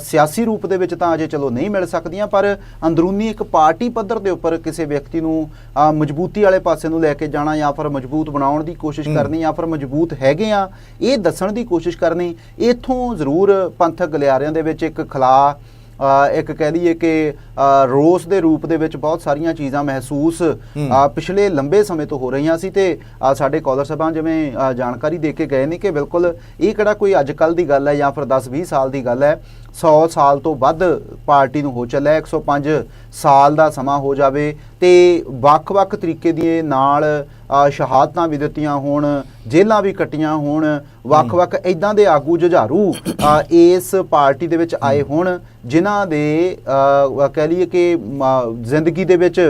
Speaker 2: ਸਿਆਸੀ ਰੂਪ ਦੇ ਵਿੱਚ ਤਾਂ ਅਜੇ ਚਲੋ ਨਹੀਂ ਮਿਲ ਸਕਦੀਆਂ ਪਰ ਅੰਦਰੂਨੀ ਇੱਕ ਪਾਰਟੀ ਪੱਧਰ ਦੇ ਉੱਪਰ ਕਿਸੇ ਵਿਅਕਤੀ ਨੂੰ ਮਜ਼ਬੂਤੀ ਵਾਲੇ ਪਾਸੇ ਨੂੰ ਲੈ ਕੇ ਜਾਣਾ ਜਾਂ ਫਿਰ ਮਜ਼ਬੂਤ ਬਣਾਉਣ ਦੀ ਕੋਸ਼ਿਸ਼ ਕਰਨੀ ਜਾਂ ਫਿਰ ਮਜ਼ਬੂਤ ਹੈਗੇ ਆ ਇਹ ਦੱਸਣ ਦੀ ਕੋਸ਼ਿਸ਼ ਕਰਨੀ ਇਥੋਂ ਜ਼ਰੂਰ ਪੰਥਕ ਗਲਿਆਰਿਆਂ ਦੇ ਵਿੱਚ ਇੱਕ ਖਲਾ ਇੱਕ ਕਹਿ ਲਈਏ ਕਿ ਰੋਸ ਦੇ ਰੂਪ ਦੇ ਵਿੱਚ ਬਹੁਤ ਸਾਰੀਆਂ ਚੀਜ਼ਾਂ ਮਹਿਸੂਸ ਪਿਛਲੇ ਲੰਬੇ ਸਮੇਂ ਤੋਂ ਹੋ ਰਹੀਆਂ ਸੀ ਤੇ ਸਾਡੇ ਕਾਲਰ ਸਾਹਿਬਾਨ ਜਿਵੇਂ ਜਾਣਕਾਰੀ ਦੇ ਕੇ ਗਏ ਨੇ ਕਿ ਬਿਲਕੁਲ ਇਹ ਕਿਹੜਾ ਕੋਈ ਅੱਜ ਕੱਲ ਦੀ ਗੱਲ ਹੈ ਜਾਂ ਫਿਰ 10-20 ਸਾਲ ਦੀ ਗੱਲ ਹੈ 100 ਸਾਲ ਤੋਂ ਵੱਧ ਪਾਰਟੀ ਨੂੰ ਹੋ ਚੱਲਿਆ 105 ਸਾਲ ਦਾ ਸਮਾਂ ਹੋ ਜਾਵੇ ਤੇ ਵੱਖ-ਵੱਖ ਤਰੀਕੇ ਦੀ ਨਾਲ ਸ਼ਹਾਦਤਾਂ ਵੀ ਦਿੱਤੀਆਂ ਹੋਣ ਜੇਲਾਂ ਵੀ ਕੱਟੀਆਂ ਹੋਣ, ਵੱਖ-ਵੱਖ ਇਦਾਂ ਦੇ ਆਗੂ ਜੁਝਾਰੂ ਇਸ ਪਾਰਟੀ ਦੇ ਵਿੱਚ ਆਏ ਹੋਣ, ਜਿਨ੍ਹਾਂ ਦੇ ਕਹਿ ਲਈਏ ਕਿ ਜ਼ਿੰਦਗੀ ਦੇ ਵਿੱਚ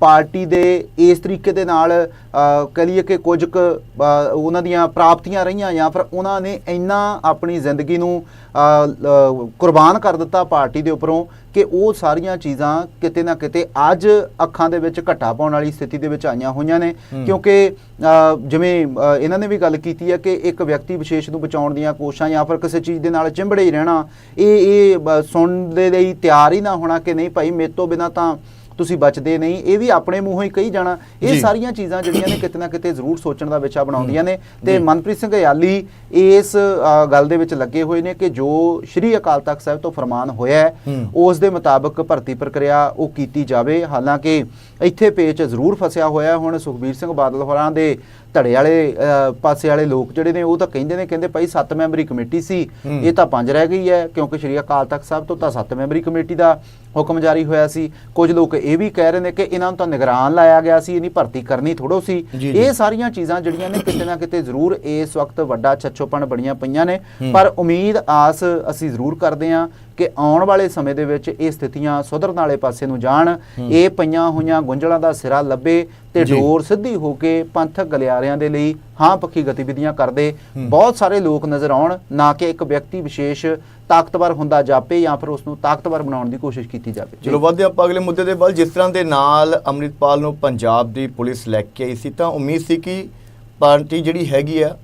Speaker 2: ਪਾਰਟੀ ਦੇ ਇਸ ਤਰੀਕੇ ਦੇ ਨਾਲ ਕਹਿ ਲਈਏ ਕਿ ਕੁਝ ਕੁ ਉਹਨਾਂ ਦੀਆਂ ਪ੍ਰਾਪਤੀਆਂ ਰਹੀਆਂ ਜਾਂ ਫਿਰ ਉਹਨਾਂ ਨੇ ਇੰਨਾ ਆਪਣੀ ਜ਼ਿੰਦਗੀ ਨੂੰ ਕੁਰਬਾਨ ਕਰ ਦਿੱਤਾ ਪਾਰਟੀ ਦੇ ਉੱਪਰੋਂ ਕਿ ਉਹ ਸਾਰੀਆਂ ਚੀਜ਼ਾਂ ਕਿਤੇ ਨਾ ਕਿਤੇ ਅੱਜ ਅੱਖਾਂ ਦੇ ਵਿੱਚ ਘਟਾ ਪਾਉਣ ਵਾਲੀ ਸਥਿਤੀ ਦੇ ਵਿੱਚ ਆਈਆਂ ਹੋਈਆਂ ਨੇ। ਕਿਉਂਕਿ ਜਿਵੇਂ ਇਹਨਾਂ ਨੇ ਵੀ ਗੱਲ ਕੀਤੀ ਹੈ ਕਿ ਇੱਕ ਵਿਅਕਤੀ ਵਿਸ਼ੇਸ਼ ਨੂੰ ਬਚਾਉਣ ਦੀਆਂ ਕੋਸ਼ਿਸ਼ਾਂ ਜਾਂ ਫਿਰ ਕਿਸੇ ਚੀਜ਼ ਦੇ ਨਾਲ ਚਿੰਬੜੇ ਹੀ ਰਹਿਣਾ ਇਹ ਇਹ ਸੁਣਨ ਦੇ ਲਈ ਤਿਆਰ ਹੀ ਨਾ ਹੋਣਾ ਕਿ ਨਹੀਂ ਭਾਈ ਮੇਰੇ ਤੋਂ ਬਿਨਾ ਤਾਂ ਤੁਸੀਂ ਬਚਦੇ ਨਹੀਂ ਇਹ ਵੀ ਆਪਣੇ ਮੂੰਹੋਂ ਹੀ ਕਹੀ ਜਾਣਾ ਇਹ। ਸਾਰੀਆਂ ਚੀਜ਼ਾਂ ਜਿਹੜੀਆਂ ਨੇ ਕਿਤੇ ਨਾ ਕਿਤੇ ਜ਼ਰੂਰ ਸੋਚਣ ਦਾ ਵਿਸ਼ਾ ਬਣਾਉਂਦੀਆਂ ਨੇ ਤੇ ਮਨਪ੍ਰੀਤ ਸਿੰਘ ਅਯਾਲੀ ਇਸ ਗੱਲ ਦੇ ਵਿੱਚ ਲੱਗੇ ਹੋਏ ਨੇ ਕਿ ਜੋ ਸ਼੍ਰੀ ਅਕਾਲ ਤਖਤ ਸਾਹਿਬ ਤੋਂ ਫਰਮਾਨ ਹੋਇਆ ਹੈ। ਉਸ ਦੇ ਮੁਤਾਬਕ ਭਰਤੀ ਪ੍ਰਕਿਰਿਆ ਉਹ ਕੀਤੀ ਜਾਵੇ ਹਾਲਾਂਕਿ ਇੱਥੇ ਪੇਚ ਜ਼ਰੂਰ ਫਸਿਆ ਹੋਇਆ। ਹੁਣ ਸੁਖਬੀਰ ਸਿੰਘ ਬਾਦਲ ਹੋਰਾਂ ਦੇ ਧੜੇ ਵਾਲੇ ਪਾਸੇ ਵਾਲੇ ਲੋਕ ਜਿਹੜੇ ਨੇ ਉਹ ਤਾਂ ਕਹਿੰਦੇ ਨੇ ਕਹਿੰਦੇ ਭਾਈ 7 ਮੈਂਬਰੀ ਕਮੇਟੀ ਸੀ। ਇਹ ਤਾਂ ਪੰਜ ਰਹਿ ਗਈ ਹੈ ਕਿਉਂਕਿ ਸ਼੍ਰੀ ਅਕਾਲ ਤਖਤ ਸਾਹਿਬ ਤੋਂ ਤਾਂ 7 ਮੈਂਬਰੀ ਕਮੇਟੀ ਦਾ ਹੁਕਮ ਜਾਰੀ ਹੋਇਆ ਸੀ ਕੁਝ ਲੋਕ ਇਹ ਵੀ ਕਹਿ ਰਹੇ ਨੇ ਕਿ ਇਹਨਾਂ ਨੂੰ ਤਾਂ ਨਿਗਰਾਨ ਲਾਇਆ ਗਿਆ ਸੀ ਇਹਨੀ ਭਰਤੀ ਕਰਨੀ ਥੋੜੋ ਸੀ। ਇਹ ਸਾਰੀਆਂ ਚੀਜ਼ਾਂ ਜਿਹੜੀਆਂ ਨੇ ਕਿਤੇ ਨਾ ਕਿਤੇ ਜ਼ਰੂਰ ਇਸ ਵਕਤ ਵੱਡਾ ਛੱਛੋਪਣ ਬਣੀਆਂ ਪਈਆਂ ਨੇ ਪਰ ਉਮੀਦ ਆਸ ਅਸੀਂ ਜ਼ਰੂਰ ਕਰਦੇ ਹਾਂ ਕਿ ਆਉਣ ਵਾਲੇ ਸਮੇਂ ਦੇ ਵਿੱਚ ਇਹ ਸਥਿਤੀਆਂ ਸੁਧਰਨ ਵਾਲੇ ਪਾਸੇ ਨੂੰ ਜਾਣ ਇਹ ਪਈਆਂ ਹੋਈਆਂ ਗੁੰਝਲਾਂ ਦਾ ਸਿਰਾ ਲੱਭੇ ਤੇ। ਡੋਰ ਸਿੱਧੀ ਹੋ ਕੇ ਪੰਥਕ ਗਲਿਆਰਿਆਂ ਦੇ ਲਈ ਹਾਂ ਪੱਖੀ ਗਤੀਵਿਧੀਆਂ ਕਰਦੇ ਬਹੁਤ ਸਾਰੇ ਲੋਕ ਨਜ਼ਰ ਆਉਣ ਨਾ ਕਿ ਇੱਕ ਵਿਅਕਤੀ ਵਿਸ਼ੇਸ਼ ਤਾਕਤਵਰ ਹੁੰਦਾ ਜਾਪੇ ਜਾਂ ਫਿਰ ਉਸ ਨੂੰ ਤਾਕਤਵਰ ਬਣਾਉਣ ਦੀ ਕੋਸ਼ਿਸ਼ ਕੀਤੀ ਜਾਵੇ।
Speaker 1: ਚਲੋ ਵਧਦੇ ਆਪਾਂ ਅਗਲੇ ਮੁੱਦੇ ਦੇ ਵੱਲ। ਜਿਸ ਤਰ੍ਹਾਂ ਦੇ ਨਾਲ ਅੰਮ੍ਰਿਤਪਾਲ ਨੂੰ ਪੰਜਾਬ ਦੀ ਪੁਲਿਸ ਲੈ ਕੇ ਆਈ ਸੀ ਤਾਂ ਉਮੀਦ ਸੀ ਕਿ ਪਾਰਟੀ ਜਿਹੜੀ ਹੈਗੀ ਆ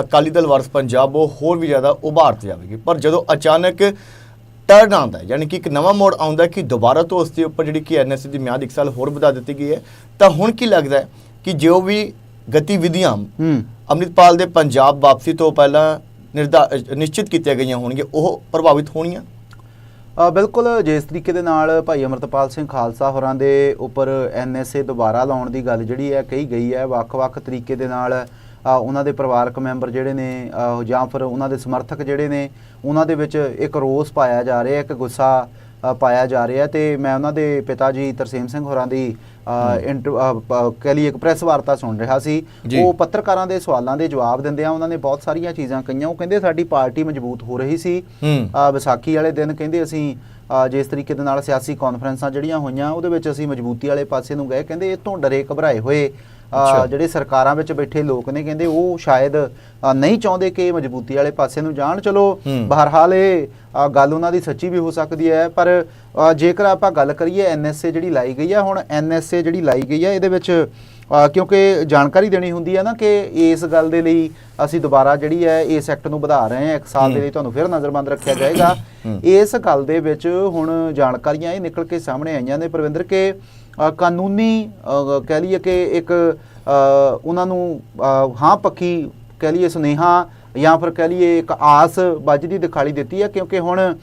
Speaker 1: ਅਕਾਲੀ ਦਲ ਵਾਰਸ ਪੰਜਾਬ ਉਹ ਹੋਰ ਵੀ ਜ਼ਿਆਦਾ ਉਭਾਰ ਤੇ ਜਾਵੇਗੀ। ਪਰ ਜਦੋਂ ਅਚਾਨਕ ਟਰਨ ਆਉਂਦਾ ਹੈ ਯਾਨੀ ਕਿ ਇੱਕ ਨਵਾਂ ਮੋੜ ਆਉਂਦਾ ਕਿ ਦੁਬਾਰਾ ਤੋਂ ਉਸ ਦੇ ਉੱਪਰ ਜਿਹੜੀ ਕਿ ਐਨਐਸਏ ਦੀ ਮਿਆਦ ਇੱਕ ਸਾਲ ਹੋਰ ਵਧਾ ਦਿੱਤੀ ਗਈ ਹੈ। ਤਾਂ ਹੁਣ ਕੀ ਲੱਗਦਾ ਹੈ ਕਿ ਜੋ ਵੀ ਗਤੀਵਿਧੀਆਂ ਅੰਮ੍ਰਿਤਪਾਲ ਦੇ ਪੰਜਾਬ ਵਾਪਸੀ ਤੋਂ ਪਹਿਲਾਂ ਨਿਸ਼ਚਿਤ ਕੀਤੀਆਂ ਗਈਆਂ ਹੋਣਗੀਆਂ ਉਹ ਪ੍ਰਭਾਵਿਤ ਹੋਣੀਆਂ?
Speaker 2: ਬਿਲਕੁਲ ਜਿਸ ਤਰੀਕੇ ਦੇ ਨਾਲ ਭਾਈ ਅਮਰਤਪਾਲ ਸਿੰਘ ਖਾਲਸਾ ਹੋਰਾਂ ਦੇ ਉੱਪਰ ਐਨਐਸਏ ਦੁਬਾਰਾ ਲਾਉਣ ਦੀ ਗੱਲ ਜਿਹੜੀ ਹੈ ਕਹੀ ਗਈ ਹੈ ਵੱਖ-ਵੱਖ ਤਰੀਕੇ ਦੇ ਨਾਲ ਉਹਨਾਂ ਦੇ ਪਰਿਵਾਰਕ ਮੈਂਬਰ ਜਿਹੜੇ ਨੇ ਜਾਂ ਫਿਰ ਉਹਨਾਂ ਦੇ ਸਮਰਥਕ ਜਿਹੜੇ ਨੇ ਉਹਨਾਂ ਦੇ ਵਿੱਚ ਇੱਕ ਰੋਸ ਪਾਇਆ ਜਾ ਰਿਹਾ ਇੱਕ ਗੁੱਸਾ ਪਾਇਆ ਜਾ ਰਿਹਾ। ਤੇ ਮੈਂ ਉਹਨਾਂ ਦੇ ਪਿਤਾ ਜੀ ਤਰਸੇਮ ਸਿੰਘ ਹੋਰਾਂ ਦੀ ਕਹਿ ਲਈ ਇੱਕ ਪ੍ਰੈਸ ਵਾਰਤਾ ਸੁਣ ਰਿਹਾ ਸੀ। ਉਹ ਪੱਤਰਕਾਰਾਂ ਦੇ ਸਵਾਲਾਂ ਦੇ ਜਵਾਬ ਦਿੰਦਿਆਂ ਉਹਨਾਂ ਨੇ ਬਹੁਤ ਸਾਰੀਆਂ ਚੀਜ਼ਾਂ ਕਹੀਆਂ। ਉਹ ਕਹਿੰਦੇ ਸਾਡੀ ਪਾਰਟੀ ਮਜ਼ਬੂਤ ਹੋ ਰਹੀ ਸੀ। ਵਿਸਾਖੀ ਵਾਲੇ ਦਿਨ ਕਹਿੰਦੇ ਅਸੀਂ ਜਿਸ ਤਰੀਕੇ ਦੇ ਨਾਲ ਸਿਆਸੀ ਕਾਨਫਰੰਸਾਂ ਜਿਹੜੀਆਂ ਹੋਈਆਂ ਉਹਦੇ ਵਿੱਚ ਅਸੀਂ ਮਜ਼ਬੂਤੀ ਵਾਲੇ ਪਾਸੇ ਨੂੰ ਗਏ। ਕਹਿੰਦੇ ਇਹ ਤੋਂ ਡਰੇ ਘਬਰਾਏ ਹੋਏ। ਜਿਹੜੇ ਸਰਕਾਰਾਂ ਵਿੱਚ ਬੈਠੇ ਲੋਕ ਨੇ ਕਹਿੰਦੇ ਉਹ ਸ਼ਾਇਦ ਨਹੀਂ ਚਾਹੁੰਦੇ ਕਿ ਮਜ਼ਬੂਤੀ ਵਾਲੇ ਪਾਸੇ ਨੂੰ ਜਾਣ ਚਲੋ। ਬਹਰਹਾਲ ਇਹ ਗੱਲ ਉਹਨਾਂ ਦੀ ਸੱਚੀ ਵੀ ਹੋ ਸਕਦੀ ਹੈ ਪਰ ਜੇਕਰ ਆਪਾਂ ਗੱਲ ਕਰੀਏ ਐਨਐਸਏ ਜਿਹੜੀ ਲਾਈ ਗਈ ਹੈ ਹੁਣ ਐਨਐਸਏ ਜਿਹੜੀ ਲਾਈ ਗਈ ਹੈ ਇਹਦੇ ਵਿੱਚ ਕਿਉਂਕਿ ਜਾਣਕਾਰੀ ਦੇਣੀ ਹੁੰਦੀ ਹੈ ਨਾ ਕਿ ਇਸ ਗੱਲ ਦੇ ਲਈ ਅਸੀਂ ਦੁਬਾਰਾ ਜਿਹੜੀ ਹੈ ਇਸ ਐਕਟ ਨੂੰ ਵਧਾ ਰਹੇ ਹਾਂ ਇੱਕ ਸਾਲ ਦੇ ਲਈ ਤੁਹਾਨੂੰ ਫਿਰ ਨਜ਼ਰਬੰਦ ਰੱਖਿਆ ਜਾਏਗਾ। ਇਸ ਗੱਲ ਦੇ ਵਿੱਚ ਹੁਣ ਜਾਣਕਾਰੀਆਂ ਇਹ ਨਿਕਲ ਕੇ ਸਾਹਮਣੇ ਆਈਆਂ ਨੇ ਪ੍ਰਵਿੰਦਰ ਕਿ ਕਾਨੂੰਨੀ ਕਹਿ ਲਈਏ ਕਿ ਇੱਕ ਉਹਨਾਂ ਨੂੰ ਹਾਂ ਪੱਕੀ ਕਹਿ ਲਈਏ ਸੁਨੇਹਾ ਜਾਂ ਫਿਰ ਕਹਿ ਲਈਏ ਇੱਕ ਆਸ ਵੱਜਦੀ ਦਿਖਾਈ ਦਿੱਤੀ ਹੈ ਕਿਉਂਕਿ ਹੁਣ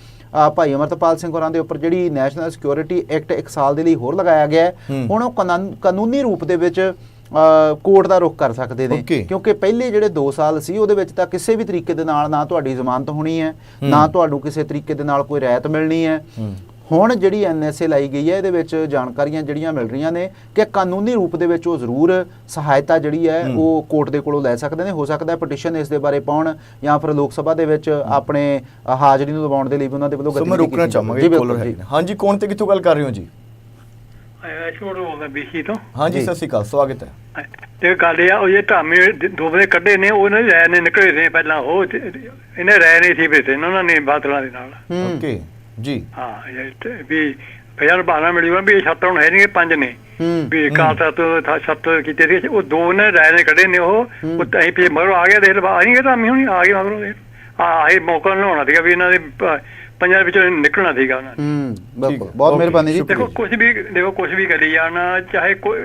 Speaker 2: ਭਾਈ ਅਮਰਤਪਾਲ ਸਿੰਘ ਹੋਰਾਂ ਦੇ ਉੱਪਰ ਜਿਹੜੀ ਨੈਸ਼ਨਲ ਸਿਕਿਉਰਿਟੀ ਐਕਟ ਇੱਕ ਸਾਲ ਦੇ ਲਈ ਹੋਰ ਲਗਾਇਆ ਗਿਆ। ਹੁਣ ਉਹ ਕਾਨੂੰਨ- ਰੂਪ ਦੇ ਵਿੱਚ ਕੋਰਟ ਦਾ ਰੁਖ ਕਰ ਸਕਦੇ ਨੇ. ਕਿਉਂਕਿ ਪਹਿਲੇ ਜਿਹੜੇ 2 ਸਾਲ ਸੀ ਉਹਦੇ ਵਿੱਚ ਤਾਂ ਕਿਸੇ ਵੀ ਤਰੀਕੇ ਦੇ ਨਾਲ ਨਾ ਤੁਹਾਡੀ ਜ਼ਮਾਨਤ ਹੋਣੀ ਹੈ। ਨਾ ਤੁਹਾਨੂੰ ਕਿਸੇ ਤਰੀਕੇ ਦੇ ਨਾਲ ਕੋਈ ਰਾਇਤ ਮਿਲਣੀ ਹੂੰ। ਹੁਣ ਜਿਹੜੀ ਐਨਐਸਏ ਲਾਈ ਗਈ ਹੈ ਇਹਦੇ ਵਿੱਚ ਜਾਣਕਾਰੀਆਂ ਜਿਹੜੀਆਂ ਮਿਲ ਰਹੀਆਂ ਨੇ ਕਿ ਕਾਨੂੰਨੀ ਰੂਪ ਦੇ ਵਿੱਚ ਉਹ ਜ਼ਰੂਰ ਸਹਾਇਤਾ ਜਿਹੜੀ ਹੈ। ਉਹ ਕੋਰਟ ਦੇ ਕੋਲੋਂ ਲੈ ਸਕਦੇ ਨੇ। ਹੋ ਸਕਦਾ ਹੈ ਪਟੀਸ਼ਨ ਇਸ ਦੇ ਬਾਰੇ ਪਾਉਣ ਜਾਂ ਫਿਰ ਲੋਕ ਸਭਾ ਦੇ ਵਿੱਚ ਆਪਣੇ ਹਾਜ਼ਰੀ ਨੂੰ ਦਬਾਉਣ ਦੇ ਲਈ ਉਹਨਾਂ ਦੇ ਵੱਲੋਂ ਗਤੀਵਿਧੀ
Speaker 1: ਰੋਕਣਾ
Speaker 2: ਕੀਤੀ
Speaker 1: ਚਾਹਾਂਗਾ
Speaker 2: ਜੀ,
Speaker 1: ਇਹ
Speaker 2: ਬਿਲਕੁਲ
Speaker 1: ਕੋਲਰ
Speaker 2: ਜੀ।
Speaker 1: ਹੈ ਹਾਂਜੀ ਕੌਣ ਤੇ ਕਿੱਥੋਂ ਗੱਲ ਕਰ ਰਹੇ ਹੋ ਜੀ?
Speaker 4: ਐਸ਼ੋਰ ਬੋਲਦਾ ਬੀਸੀ ਤੋਂ
Speaker 1: ਹਾਂਜੀ। ਸਤਿ ਸ਼੍ਰੀ ਅਕਾਲ ਸਵਾਗਤ ਹੈ।
Speaker 4: ਤੇ ਗੱਲ ਇਹ ਆ ਉਹ ਇਹ ਧਾਮੇ ਦ- ਦੋ ਵਜੇ ਕੱਢੇ ਨੇ ਉਹਨਾਂ ਦੇ ਰਾਇ ਨੇ ਨਿਕਲੇ ਨੇ ਪਹਿਲਾਂ ਉਹ ਇਹਨੇ ਰਾਇ ਨਹੀਂ ਸੀ ਬੇਤੇ ਉਹਨਾਂ ਨੇ ਬਾਦਲਾਂ ਦੇ ਨਾਲ।
Speaker 1: ਓਕੇ। ਜੀ।
Speaker 4: ਹਾਂ ਇਹ ਤੇ ਵੀ ਫਿਆਰ ਬਾਣਾ ਮਿਲੂਗਾ ਵੀ ਇਹ ਸੱਤ ਹੁਣ ਹੈ ਨਹੀਂ ਪੰਜ ਨੇ। ਵੀ ਕਾਲ ਤੱਤ ਸੱਤ ਕੀਤੇ ਸੀ। ਉਹ ਦੋ ਨੇ ਰਾਇ ਨੇ ਕੱਢੇ ਨੇ ਉਹ। ਉਹ ਤਾਂ ਅਸੀਂ ਪੇ ਮਗਰੋਂ ਆ ਗਿਆ ਦੇਖ ਲਵਾ ਆਏਗੇ ਤਾਂ ਹੁਣੀ ਆ ਗਏ ਮਗਰੋਂ ਦੇਖ ਆ ਇਹ ਮੌਕਾ ਨਹੀਂ ਹੋਣਾ ਸੀਗਾ ਵੀ ਇਹਨਾਂ ਦੇ ਪ- ਪੰਜਾਂ ਵਿੱਚੋਂ ਨਿਕਲਣਾ ਸੀਗਾ ਉਹਨਾਂ ਨੇ।
Speaker 2: ਬਹੁਤ ਮਿਹਰਬਾਨੀ ਜੀ।
Speaker 4: ਦੇਖੋ ਕੁਝ ਵੀ ਦੇਖੋ ਕੁਝ ਵੀ ਕਰੀ ਜਾਣਾ ਚਾਹੇ ਕੋਈ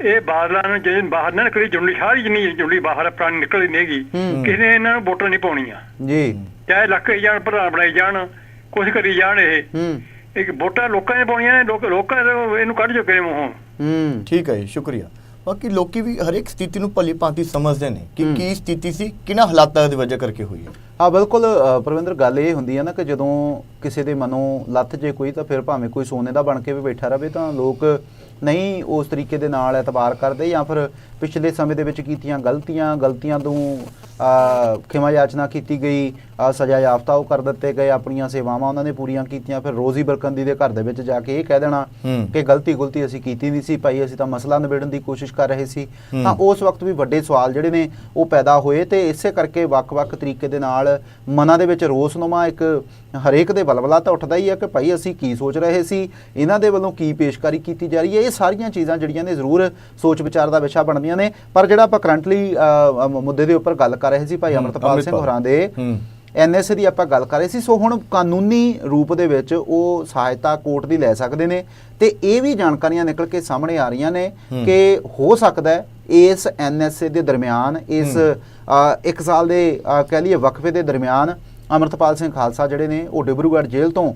Speaker 4: ਇਹ ਬਾਦਲਾਂ ਨੂੰ ਜੇ ਬਾਹਰ ਨਾ ਨਿਕਲੀ ਜੁੰਡੀ ਸਾਰੀ ਜਿੰਨੀ ਜੁੰਡੀ ਬਾਹਰ ਪ੍ਰਾਣੀ ਨਿਕਲਦੀ ਨਹੀਂਗੀ। ਕਿਸੇ ਨੇ ਇਹਨਾਂ ਨੂੰ ਵੋਟਾਂ ਨਹੀਂ ਪਾਉਣੀਆਂ।
Speaker 2: ਜੀ।
Speaker 4: ਚਾਹੇ ਲੱਖ ਜਾਣ ਪ੍ਰਧਾਨ ਬਣਾਈ ਜਾਣ ਕੁਝ ਕਰੀ ਜਾਣ ਇਹ।
Speaker 2: ਹੂੰ।
Speaker 4: ਇੱਕ ਵੋਟਾਂ ਲੋਕਾਂ ਨੇ ਪਾਉਣੀਆਂ ਨੇ ਲੋਕ ਲੋਕਾਂ ਨੇ ਇਹਨੂੰ ਕੱਢ ਚੁੱਕੇ ਨੇ ਮੂੰਹੋਂ।
Speaker 2: ਹੂੰ
Speaker 1: ਠੀਕ ਹੈ ਜੀ ਸ਼ੁਕਰੀਆ। ਬਾਕੀ ਲੋਕੀ ਵੀ ਹਰੇਕ ਸਥਿਤੀ ਨੂੰ ਭਲੀ ਭਾਂਤੀ ਸਮਝਦੇ ਨੇ ਕਿ। ਕੀ ਸਥਿਤੀ ਸੀ ਕਿਹਨਾਂ ਹਾਲਾਤਾਂ ਦੀ ਵਜ੍ਹਾ ਕਰਕੇ ਹੋਈ ਹੈ।
Speaker 2: ਹਾਂ ਬਿਲਕੁਲ ਪਰਵਿੰਦਰ ਗੱਲ ਇਹ ਹੁੰਦੀ ਹੈ ਨਾ ਕਿ ਜਦੋਂ ਕਿਸੇ ਦੇ ਮਨੋਂ ਲੱਥ ਜੇ ਕੋਈ ਤਾਂ ਫਿਰ ਭਾਵੇਂ ਕੋਈ ਸੋਨੇ ਦਾ ਬਣ ਕੇ ਵੀ ਬੈਠਾ ਰਵੇ ਤਾਂ ਲੋਕ ਨਹੀਂ ਉਸ ਤਰੀਕੇ ਦੇ ਨਾਲ ਇਤਬਾਰ ਕਰਦੇ ਜਾਂ ਫਿਰ ਪਿਛਲੇ ਸਮੇਂ ਦੇ ਵਿੱਚ ਕੀਤੀਆਂ ਗਲਤੀਆਂ ਗਲਤੀਆਂ ਤੋਂ ਖਿਮਾ ਯਾਚਨਾ ਕੀਤੀ ਗਈ ਸਜ਼ਾ ਯਾਫਤਾ ਉਹ ਕਰ ਦਿੱਤੇ ਗਏ ਆਪਣੀਆਂ ਸੇਵਾਵਾਂ ਉਹਨਾਂ ਨੇ ਪੂਰੀਆਂ ਕੀਤੀਆਂ ਫਿਰ ਰੋਜ਼ੀ ਬਰਕੰਦੀ ਦੇ ਘਰ ਦੇ ਵਿੱਚ ਜਾ ਕੇ ਇਹ ਕਹਿ ਦੇਣਾ। ਕਿ ਗਲਤੀ ਗੁਲਤੀ ਅਸੀਂ ਕੀਤੀ ਨਹੀਂ ਸੀ ਭਾਈ ਅਸੀਂ ਤਾਂ ਮਸਲਾ ਨਿਬੇੜਨ ਦੀ ਕੋਸ਼ਿਸ਼ ਕਰ ਰਹੇ ਸੀ। ਤਾਂ ਉਸ ਵਕਤ ਵੀ ਵੱਡੇ ਸਵਾਲ ਜਿਹੜੇ ਨੇ ਉਹ ਪੈਦਾ ਹੋਏ ਤੇ ਇਸੇ ਕਰਕੇ ਵੱਖ-ਵੱਖ ਤਰੀਕੇ ਦੇ ਨਾਲ ਮਨਾਂ ਦੇ ਵਿੱਚ ਰੋਸਨੁਮਾ ਇੱਕ ਹਰੇਕ ਦੇ ਬਲਬਲਾ ਤਾਂ ਉੱਠਦਾ ਹੀ ਹੈ ਕਿ ਭਾਈ ਅਸੀਂ ਕੀ ਸੋਚ ਰਹੇ ਸੀ ਇਹਨਾਂ ਦੇ ਵੱਲੋਂ ਕੀ ਪੇਸ਼ਕਾਰੀ ਕੀਤੀ ਜਾ ਰਹੀ ਹੈ ਇਹ ਸਾਰੀਆਂ ਚੀਜ਼ਾਂ ਜਿਹੜੀਆਂ ਨੇ ਜ਼ਰੂਰ ਸੋਚ ਵਿਚਾਰ ਦਾ ਵਿਸ਼ਾ ਬਣਦੀਆਂ ਨੇ ਪਰ ਜਿਹੜਾ ਆਪਾਂ ਕਰੰਟਲੀ ਮੁੱਦੇ ਦੇ ਉੱਪਰ ਗੱਲ ਕਰ ਰਹੇ ਸੀ ਭਾਈ ਅਮਰਤਪਾਲ ਸਿੰਘ। ਹੋਰਾਂ ਦੇ
Speaker 1: ਹੂੰ
Speaker 2: ਐਨਐਸਏ ਦੀ ਆਪਾਂ ਗੱਲ ਕਰ ਰਹੇ ਸੀ ਸੋ ਹੁਣ ਕਾਨੂੰਨੀ ਰੂਪ ਦੇ ਵਿੱਚ ਉਹ ਸਹਾਇਤਾ ਕੋਰਟ ਦੀ ਲੈ ਸਕਦੇ ਨੇ ਤੇ ਇਹ ਵੀ ਜਾਣਕਾਰੀਆਂ ਨਿਕਲ ਕੇ ਸਾਹਮਣੇ ਆ ਰਹੀਆਂ ਨੇ। ਕਿ ਹੋ ਸਕਦਾ ਹੈ ਇਸ ਐਨਐਸਏ ਦੇ ਦਰਮਿਆਨ ਇਸ ਇੱਕ ਸਾਲ ਦੇ ਕਹਿ ਲਈਏ ਵਕਫੇ ਦੇ ਦਰਮਿਆਨ ਅਮਰਤਪਾਲ ਸਿੰਘ ਖਾਲਸਾ ਜਿਹੜੇ ਨੇ ਉਹ ਡਿਬਰੂਗੜ੍ਹ ਜੇਲ੍ਹ ਤੋਂ.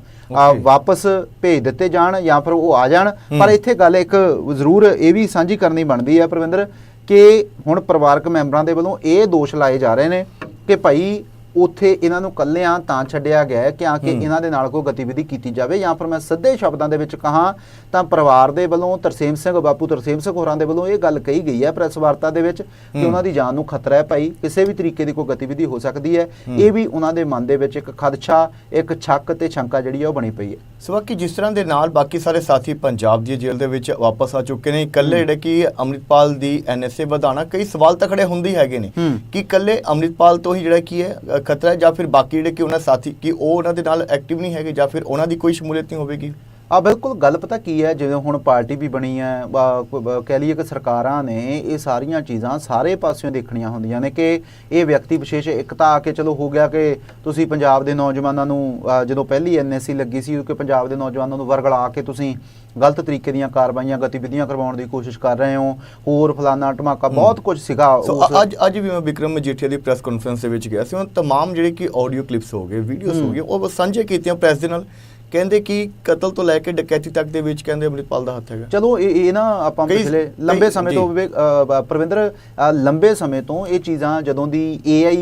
Speaker 2: ਵਾਪਸ ਭੇਜ ਦਿੱਤੇ ਜਾਣ ਜਾਂ ਫਿਰ ਉਹ ਆ ਜਾਣ ਪਰ। ਇੱਥੇ ਗੱਲ ਇੱਕ ਜ਼ਰੂਰ ਇਹ ਵੀ ਸਾਂਝੀ ਕਰਨੀ ਬਣਦੀ ਹੈ ਪ੍ਰਵਿੰਦਰ ਕਿ ਹੁਣ ਪਰਿਵਾਰਕ ਮੈਂਬਰਾਂ ਦੇ ਵੱਲੋਂ ਇਹ ਦੋਸ਼ ਲਾਏ ਜਾ ਰਹੇ ਨੇ ਕਿ ਭਾਈ ਉੱਥੇ ਇਹਨਾਂ ਨੂੰ ਕੱਲਿਆਂ ਤਾਂ ਛੱਡਿਆ ਗਿਆ ਕਿ ਆ ਕਿ। ਇਹਨਾਂ ਦੇ ਨਾਲ ਕੋਈ ਗਤੀਵਿਧੀ ਕੀਤੀ ਜਾਵੇ ਜਾਂ ਫਿਰ ਮੈਂ ਸਿੱਧੇ ਸ਼ਬਦਾਂ ਦੇ ਵਿੱਚ ਕਹਾਂ ਤਾਂ ਪਰਿਵਾਰ ਦੇ ਵੱਲੋਂ ਤਰਸੇਮ ਸਿੰਘ ਬਾਪੂ ਤਰਸੇਮ ਸਿੰਘ ਹੋਰਾਂ ਦੇ ਵੱਲੋਂ ਇਹ ਗੱਲ ਕਹੀ ਗਈ ਹੈ ਪ੍ਰੈਸ ਵਾਰਤਾ ਦੇ ਵਿੱਚ ਕਿ। ਉਹਨਾਂ ਦੀ ਜਾਨ ਨੂੰ ਖਤਰਾ ਹੈ ਭਾਈ ਕਿਸੇ ਵੀ ਤਰੀਕੇ ਦੀ ਕੋਈ ਗਤੀਵਿਧੀ ਹੋ ਸਕਦੀ ਹੈ। ਇਹ ਵੀ ਉਹਨਾਂ ਦੇ ਮਨ ਦੇ ਵਿੱਚ ਇੱਕ ਖਦਸ਼ਾ ਇੱਕ ਛੱਕ ਤੇ ਸ਼ੰਕਾ ਜਿਹੜੀ ਹੈ ਉਹ ਬਣੀ ਪਈ ਹੈ
Speaker 1: ਸੋ ਬਾਕੀ ਜਿਸ ਤਰ੍ਹਾਂ ਦੇ ਨਾਲ ਬਾਕੀ ਸਾਰੇ ਸਾਥੀ ਪੰਜਾਬ ਦੀ ਜੇਲ੍ਹ ਦੇ ਵਿੱਚ ਵਾਪਸ ਆ ਚੁੱਕੇ ਨੇ ਇਕੱਲੇ ਜਿਹੜੇ ਕਿ ਅੰਮ੍ਰਿਤਪਾਲ ਦੀ ਐਨਐਸਏ ਵਧਾਣਾ ਕਈ ਸਵਾਲ ਤਾਂ ਖੜੇ ਹੁੰਦੇ ਹੈਗੇ ਨੇ। ਕਿ ਇਕੱਲੇ ਅੰਮ੍ਰਿਤਪਾਲ ਤੋਂ ਹੀ ਜਿਹੜਾ ਕੀ ਹੈ ਖਤਰਾ ਹੈ ਜਾਂ ਫਿਰ ਬਾਕੀ ਜਿਹੜੇ ਕਿ ਉਹਨਾਂ ਸਾਥੀ, ਕਿ ਉਹ ਉਹਨਾਂ ਦੇ ਨਾਲ ਐਕਟਿਵ ਨਹੀਂ ਹੈਗੇ ਜਾਂ ਫਿਰ ਉਹਨਾਂ ਦੀ ਕੋਈ ਸ਼ਮੂਲੀਅਤ ਨਹੀਂ ਹੋਵੇਗੀ?
Speaker 2: ਆ ਬਿਲਕੁਲ ਗੱਲ ਪਤਾ ਕੀ ਹੈ ਜਿਵੇਂ ਹੁਣ ਪਾਰਟੀ ਵੀ ਬਣੀ ਹੈ ਬ- ਬ- ਬ- ਕਹਿ ਲਈਏ ਕਿ ਸਰਕਾਰਾਂ ਨੇ ਇਹ ਸਾਰੀਆਂ ਚੀਜ਼ਾਂ ਸਾਰੇ ਪਾਸਿਓਂ ਦੇਖਣੀਆਂ ਹੁੰਦੀਆਂ ਨੇ ਕਿ ਇਹ ਵਿਅਕਤੀ ਵਿਸ਼ੇਸ਼ ਇੱਕ ਤਾਂ ਆ ਕੇ ਚਲੋ ਹੋ ਗਿਆ ਕਿ ਤੁਸੀਂ ਪੰਜਾਬ ਦੇ ਨੌਜਵਾਨਾਂ ਨੂੰ ਅ, ਜਦੋਂ ਪਹਿਲੀ ਐਨਐਸਸੀ ਲੱਗੀ ਸੀ ਕਿ ਪੰਜਾਬ ਦੇ ਨੌਜਵਾਨਾਂ ਨੂੰ ਵਰਗਲਾ ਕੇ ਤੁਸੀਂ ਗਲਤ ਤਰੀਕੇ ਦੀਆਂ ਕਾਰਵਾਈਆਂ ਗਤੀਵਿਧੀਆਂ ਕਰਵਾਉਣ ਦੀ ਕੋਸ਼ਿਸ਼ ਕਰ ਰਹੇ ਹੋ ਹੋਰ ਫਲਾਨਾ ਧਮਾਕਾ ਬਹੁਤ ਕੁਝ ਸੀਗਾ
Speaker 1: ਸੋ
Speaker 2: ਉਸ-
Speaker 1: ਅ- ਅੱਜ ਅੱਜ ਵੀ ਮੈਂ ਵਿਕਰਮ ਮਜੀਠੀਆ ਦੀ ਪ੍ਰੈਸ ਕਾਨਫਰੰਸ ਦੇ ਵਿੱਚ ਗਿਆ ਸੀ ਉਹਨਾਂ तमाम ਜਿਹੜੇ ਕਿ ਆਡੀਓ ਕਲਿੱਪਸ ਹੋ ਗਏ ਵੀਡੀਓਜ਼ ਹੋ
Speaker 2: ਹੂੰ।
Speaker 1: ਗਏ ਉਹ ਸਾਂਝੇ ਕੀਤੀਆਂ ਪ੍ਰੈਸ ਦੇ ਨਾਲ ਕਹਿੰਦੇ ਕਿ ਕਤਲ ਤੋਂ ਲੈ ਕੇ ਡਕੈਤੀ ਤੱਕ ਦੇ ਵਿੱਚ ਕਹਿੰਦੇ ਅੰਮ੍ਰਿਤਪਾਲ ਦਾ ਹੱਥ ਹੈਗਾ
Speaker 2: ਚਲੋ ਇਹ ਇਹ ਨਾ ਆਪਾਂ ਪਿਛਲੇ ਲੰਬੇ ਸਮੇਂ। ਤੋਂ ਵਿਵੇਕ- ਪ੍ਰਵਿੰਦਰ ਲੰਬੇ ਸਮੇਂ ਤੋਂ ਇਹ ਚੀਜ਼ਾਂ ਜਦੋਂ ਦੀ AI